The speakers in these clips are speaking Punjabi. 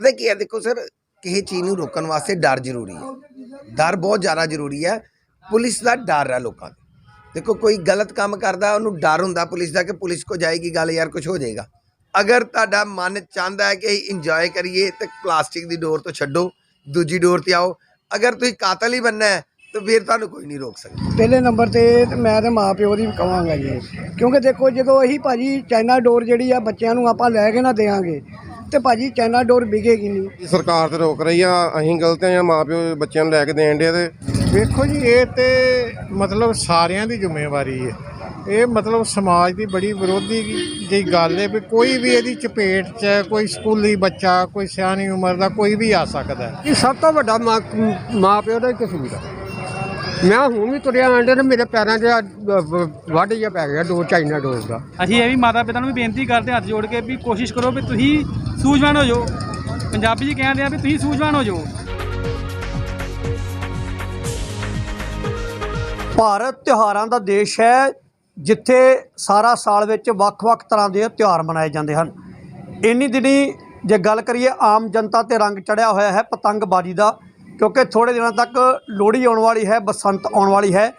ਪਤਾ ਕੀ ਹੈ? ਦੇਖੋ ਸਰ, ਕਿਸੇ ਚੀਜ਼ ਨੂੰ ਰੋਕਣ ਵਾਸਤੇ ਡਰ ਜ਼ਰੂਰੀ ਹੈ। ਡਰ ਬਹੁਤ ਜ਼ਿਆਦਾ ਜ਼ਰੂਰੀ ਹੈ। ਪੁਲਿਸ ਦਾ ਡਰ ਹੈ ਲੋਕਾਂ ਦਾ। ਦੇਖੋ, ਕੋਈ ਗਲਤ ਕੰਮ ਕਰਦਾ, ਉਹਨੂੰ ਡਰ ਹੁੰਦਾ ਪੁਲਿਸ ਦਾ ਕਿ ਪੁਲਿਸ ਕੋ ਜਾਏਗੀ, ਗੱਲ ਯਾਰ ਕੁਝ ਹੋ ਜਾਏਗਾ। ਅਗਰ ਤੁਹਾਡਾ ਮਨ ਚਾਹੁੰਦਾ ਹੈ ਕਿ ਅਸੀਂ ਇੰਜੋਏ ਕਰੀਏ, ਤੇ ਪਲਾਸਟਿਕ ਦੀ ਡੋਰ ਤੋਂ ਛੱਡੋ, ਦੂਜੀ ਡੋਰ ਤੇ ਆਓ। ਅਗਰ ਤੁਸੀਂ ਕਾਤਲ ਹੀ ਬੰਨਾ ਹੈ, ਤਾਂ ਫਿਰ ਤੁਹਾਨੂੰ ਕੋਈ ਨਹੀਂ ਰੋਕ ਸਕਦਾ। ਪਹਿਲੇ ਨੰਬਰ ਤੇ ਮੈਂ ਤੇ ਮਾਂ ਪਿਓ ਦੀ ਕਵਾਂਗਾ ਜੀ। ਕਿਉਂਕਿ ਦੇਖੋ, ਜਦੋਂ ਅਸੀਂ ਭਾਜੀ ਚਾਈਨਾ ਡੋਰ ਜਿਹੜੀ ਆ, ਬੱਚਿਆਂ ਨੂੰ ਆਪਾਂ ਲੈ ਕੇ ਨਾ ਦੇਵਾਂਗੇ ਤੇ ਭਾਜੀ ਚਾਈਨਾ ਡੋਰ ਵਿਕੇਗੀ ਨਹੀਂ। ਸਰਕਾਰ ਤੇ ਰੋਕ ਰਹੀ ਆ? ਅਸੀਂ ਗਲਤ ਆ ਮਾਪਿਓ ਬੱਚਿਆਂ ਨੂੰ ਲੈ ਕੇ ਦੇਣ ਦੇ ਤੇ? ਵੇਖੋ ਜੀ ਇਹ ਤੇ ਮਤਲਬ ਸਾਰਿਆਂ ਦੀ ਜ਼ਿੰਮੇਵਾਰੀ ਹੈ। ਇਹ ਮਤਲਬ ਸਮਾਜ ਦੀ ਬੜੀ ਵਿਰੋਧੀ ਜਿਹੀ ਗੱਲ ਹੈ ਵੀ ਕੋਈ ਵੀ ਇਹਦੀ ਚਪੇਟ 'ਚ ਹੈ, ਕੋਈ ਸਕੂਲੀ ਬੱਚਾ ਕੋਈ ਸਿਆਣੀ ਉਮਰ ਦਾ ਕੋਈ ਵੀ ਆ ਸਕਦਾ ਹੈ। ਇਹ ਸਭ ਤੋਂ ਵੱਡਾ ਮਾਂ ਮਾਂ ਪਿਓ ਦਾ ਹੀ ਕਸੂਰ ਆ ਮੈਂ ਹੁਣ ਵੀ ਤੁਰਿਆ ਆਂਡੇ ਤੇ ਮੇਰੇ ਪੈਰਾਂ 'ਚ ਵੱਢ ਜਿਹਾ ਪੈ ਗਿਆ ਦੋ ਚਾਈਨਾ ਡੋਰ ਦਾ। ਅਸੀਂ ਇਹ ਵੀ ਮਾਤਾ ਪਿਤਾ ਨੂੰ ਵੀ ਬੇਨਤੀ ਕਰਦੇ ਹਾਂ ਹੱਥ ਜੋੜ ਕੇ ਵੀ ਕੋਸ਼ਿਸ਼ ਕਰੋ ਵੀ ਤੁਸੀਂ ਸੂਝਵਾਨ ਹੋ ਜਾਓ। ਪੰਜਾਬੀ ਜੀ ਕਹਿੰਦੇ ਆ ਵੀ ਤੁਸੀਂ ਸੂਝਵਾਨ ਹੋ ਜਾਓ। ਭਾਰਤ ਤਿਉਹਾਰਾਂ ਦਾ ਦੇਸ਼ ਹੈ ਜਿੱਥੇ ਸਾਰਾ ਸਾਲ ਵਿੱਚ ਵੱਖ-ਵੱਖ ਤਰ੍ਹਾਂ ਦੇ ਤਿਉਹਾਰ ਮਨਾਏ ਜਾਂਦੇ ਹਨ। ਇੰਨੀ ਦਿਨੀ ਜੇ ਗੱਲ ਕਰੀਏ ਆਮ ਜਨਤਾ ਤੇ ਰੰਗ ਚੜਿਆ ਹੋਇਆ ਹੈ ਪਤੰਗਬਾਜ਼ੀ ਦਾ। ਕਿਉਂਕਿ ਥੋੜੇ ਦਿਨਾਂ ਤੱਕ ਲੋਹੜੀ ਆਉਣ ਵਾਲੀ ਹੈ, ਬਸੰਤ ਆਉਣ ਵਾਲੀ ਹੈ,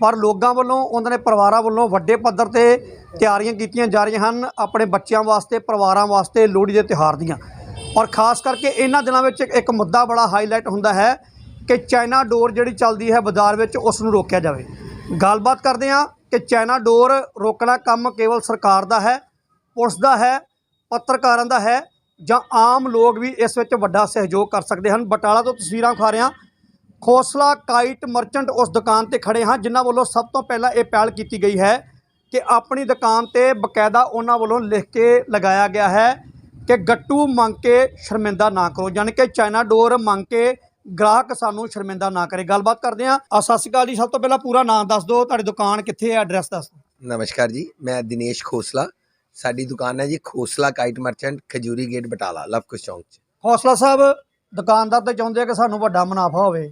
ਪਰ ਲੋਕਾਂ ਵੱਲੋਂ, ਉਹਨਾਂ ਦੇ ਪਰਿਵਾਰਾਂ ਵੱਲੋਂ ਵੱਡੇ ਪੱਧਰ ਤੇ ਤਿਆਰੀਆਂ ਕੀਤੀਆਂ ਜਾ ਰਹੀਆਂ ਹਨ ਆਪਣੇ ਬੱਚਿਆਂ ਵਾਸਤੇ, ਪਰਿਵਾਰਾਂ ਵਾਸਤੇ ਲੋਹੜੀ ਦੇ ਤਿਉਹਾਰ ਦੀਆਂ। ਔਰ ਖਾਸ ਕਰਕੇ ਇਹਨਾਂ ਦਿਨਾਂ ਵਿੱਚ ਇੱਕ ਮੁੱਦਾ ਬੜਾ ਹਾਈਲਾਈਟ ਹੁੰਦਾ ਹੈ ਕਿ ਚਾਈਨਾ ਡੋਰ ਜਿਹੜੀ ਚੱਲਦੀ ਹੈ ਬਾਜ਼ਾਰ ਵਿੱਚ, ਉਸ ਨੂੰ ਰੋਕਿਆ ਜਾਵੇ। ਗੱਲਬਾਤ ਕਰਦੇ ਹਾਂ ਕਿ ਚਾਈਨਾ ਡੋਰ ਰੋਕਣਾ ਕੰਮ ਕੇਵਲ ਸਰਕਾਰ ਦਾ ਹੈ, ਪੁਲਿਸ ਦਾ ਹੈ, ਪੱਤਰਕਾਰਾਂ ਦਾ ਹੈ ਜਾਂ ਆਮ ਲੋਕ ਵੀ ਇਸ ਵਿੱਚ ਵੱਡਾ ਸਹਿਯੋਗ ਕਰ ਸਕਦੇ ਹਨ। ਬਟਾਲਾ ਤੋਂ ਤਸਵੀਰਾਂ ਖਾ ਹਾਂ। ਖੋਸਲਾ ਕਾਈਟ ਮਰਚੈਂਟ ਉਸ ਦੁਕਾਨ ਤੇ ਖੜੇ ਹਾਂ, ਜਿਨ੍ਹਾਂ ਵੱਲੋਂ ਸਭ ਤੋਂ ਪਹਿਲਾਂ ਇਹ ਪਹਿਲ ਕੀਤੀ ਗਈ ਹੈ ਕਿ ਆਪਣੀ ਦੁਕਾਨ ਤੇ ਬਕਾਇਦਾ ਉਹਨਾਂ ਵੱਲੋਂ ਲਿਖ ਕੇ ਲਗਾਇਆ ਗਿਆ ਹੈ ਕਿ ਗੱਟੂ ਮੰਗ ਕੇ ਸ਼ਰਮਿੰਦਾ ਨਾ ਕਰੋ। ਯਾਨੀ ਕਿ ਚਾਈਨਾ ਡੋਰ ਮੰਗ ਕੇ ਗ੍ਰਾਹਕ ਸਾਨੂੰ ਸ਼ਰਮਿੰਦਾ ਨਾ ਕਰੇ। ਗੱਲਬਾਤ ਕਰਦੇ ਹਾਂ। ਸਤਿ ਸ਼੍ਰੀ ਅਕਾਲ ਜੀ। ਸਭ ਤੋਂ ਪਹਿਲਾਂ ਪੂਰਾ ਨਾਮ ਦੱਸ ਦਿਓ। ਤੁਹਾਡੀ ਦੁਕਾਨ ਕਿੱਥੇ ਹੈ? ਐਡਰੈਸ ਦੱਸ ਦਿਓ। ਨਮਸਕਾਰ ਜੀ। ਮੈਂ ਦਿਨੇਸ਼ ਖੋਸਲਾ। ਸਾਡੀ ਦੁਕਾਨ ਹੈ ਜੀ Khosla kite merchant Khajuri gate Batala Lavkush ਚੌਂਕ 'ਚ। ਹੌਸਲਾ ਸਾਹਿਬ ਦੁਕਾਨਦਾਰ ਤੇ ਚਾਹੁੰਦੇ ਆ ਕਿ ਸਾਨੂੰ ਵੱਡਾ ਮੁਨਾਫਾ ਹੋਵੇ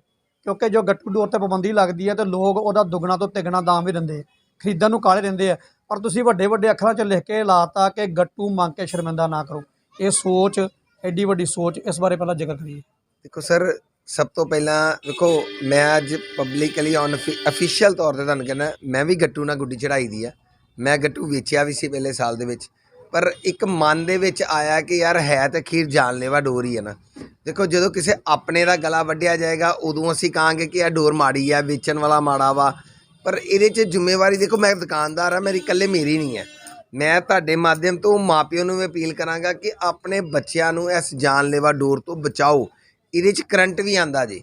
ਕਿਉਂਕਿ ਜੋ ਗੱਟੂ ਡੋਰ ਤੇ ਪਾਬੰਦੀ ਲੱਗਦੀ ਹੈ ਤੇ ਲੋਕ ਉਹਦਾ ਦੁੱਗਣਾ ਤੋਂ ਤਿੱਗਣਾ ਦਾਮ ਵੀ ਦਿੰਦੇ ਆ ਖਰੀਦਣ ਨੂੰ ਕਾਲੇ ਰਹਿੰਦੇ ਆ। ਪਰ ਤੁਸੀਂ ਵੱਡੇ ਵੱਡੇ ਅੱਖਰਾਂ 'ਚ ਲਿਖ ਕੇ ਲਾਤਾ ਕਿ ਗੱਟੂ ਮੰਗ ਕੇ ਸ਼ਰਮਿੰਦਾ ਨਾ ਕਰੋ। ਇਹ ਸੋਚ ਐਡੀ ਵੱਡੀ ਸੋਚ ਇਸ ਬਾਰੇ ਪਹਿਲਾਂ ਜ਼ਿਕਰ ਕਰੀਏ। ਦੇਖੋ ਸਰ ਸਭ ਤੋਂ ਪਹਿਲਾਂ ਦੇਖੋ ਮੈਂ ਅੱਜ ਪਬਲਿਕਲੀ ਔਨ ਅਫੀਸ਼ੀਅਲ ਤੌਰ ਤੇ ਤੁਹਾਨੂੰ ਕਹਿੰਦਾ ਮੈਂ ਵੀ ਗੱਟੂ ਨਾਲ ਗੁੱਡੀ ਚੜਾਈ ਦੀ ਆ। ਮੈਂ ਗੱਟੂ ਵੇਚਿਆ ਵੀ ਸੀ ਪਹਿਲੇ ਸਾਲ ਦੇ ਵਿੱਚ, ਪਰ ਇੱਕ ਮਨ ਦੇ ਵਿੱਚ ਆਇਆ ਕਿ ਯਾਰ ਹੈ ਤਾਂ ਖੀਰ ਜਾਨਲੇਵਾ ਡੋਰ ਹੀ ਹੈ ਨਾ। ਦੇਖੋ ਜਦੋਂ ਕਿਸੇ ਆਪਣੇ ਦਾ ਗਲਾ ਵੱਢਿਆ ਜਾਏਗਾ, ਉਦੋਂ ਅਸੀਂ ਕਹਾਂਗੇ ਕਿ ਇਹ ਡੋਰ ਮਾੜੀ ਆ, ਵੇਚਣ ਵਾਲਾ ਮਾੜਾ ਵਾ। ਪਰ ਇਹਦੇ 'ਚ ਜ਼ਿੰਮੇਵਾਰੀ ਦੇਖੋ, ਮੈਂ ਦੁਕਾਨਦਾਰ ਆ ਮੇਰੀ ਇਕੱਲੇ ਮੇਰੀ ਨਹੀਂ ਹੈ। ਮੈਂ ਤੁਹਾਡੇ ਮਾਧਿਅਮ ਤੋਂ ਮਾਪਿਆਂ ਨੂੰ ਵੀ ਅਪੀਲ ਕਰਾਂਗਾ ਕਿ ਆਪਣੇ ਬੱਚਿਆਂ ਨੂੰ ਇਸ ਜਾਨਲੇਵਾ ਡੋਰ ਤੋਂ ਬਚਾਓ। ਇਹਦੇ 'ਚ ਕਰੰਟ ਵੀ ਆਂਦਾ ਜੀ,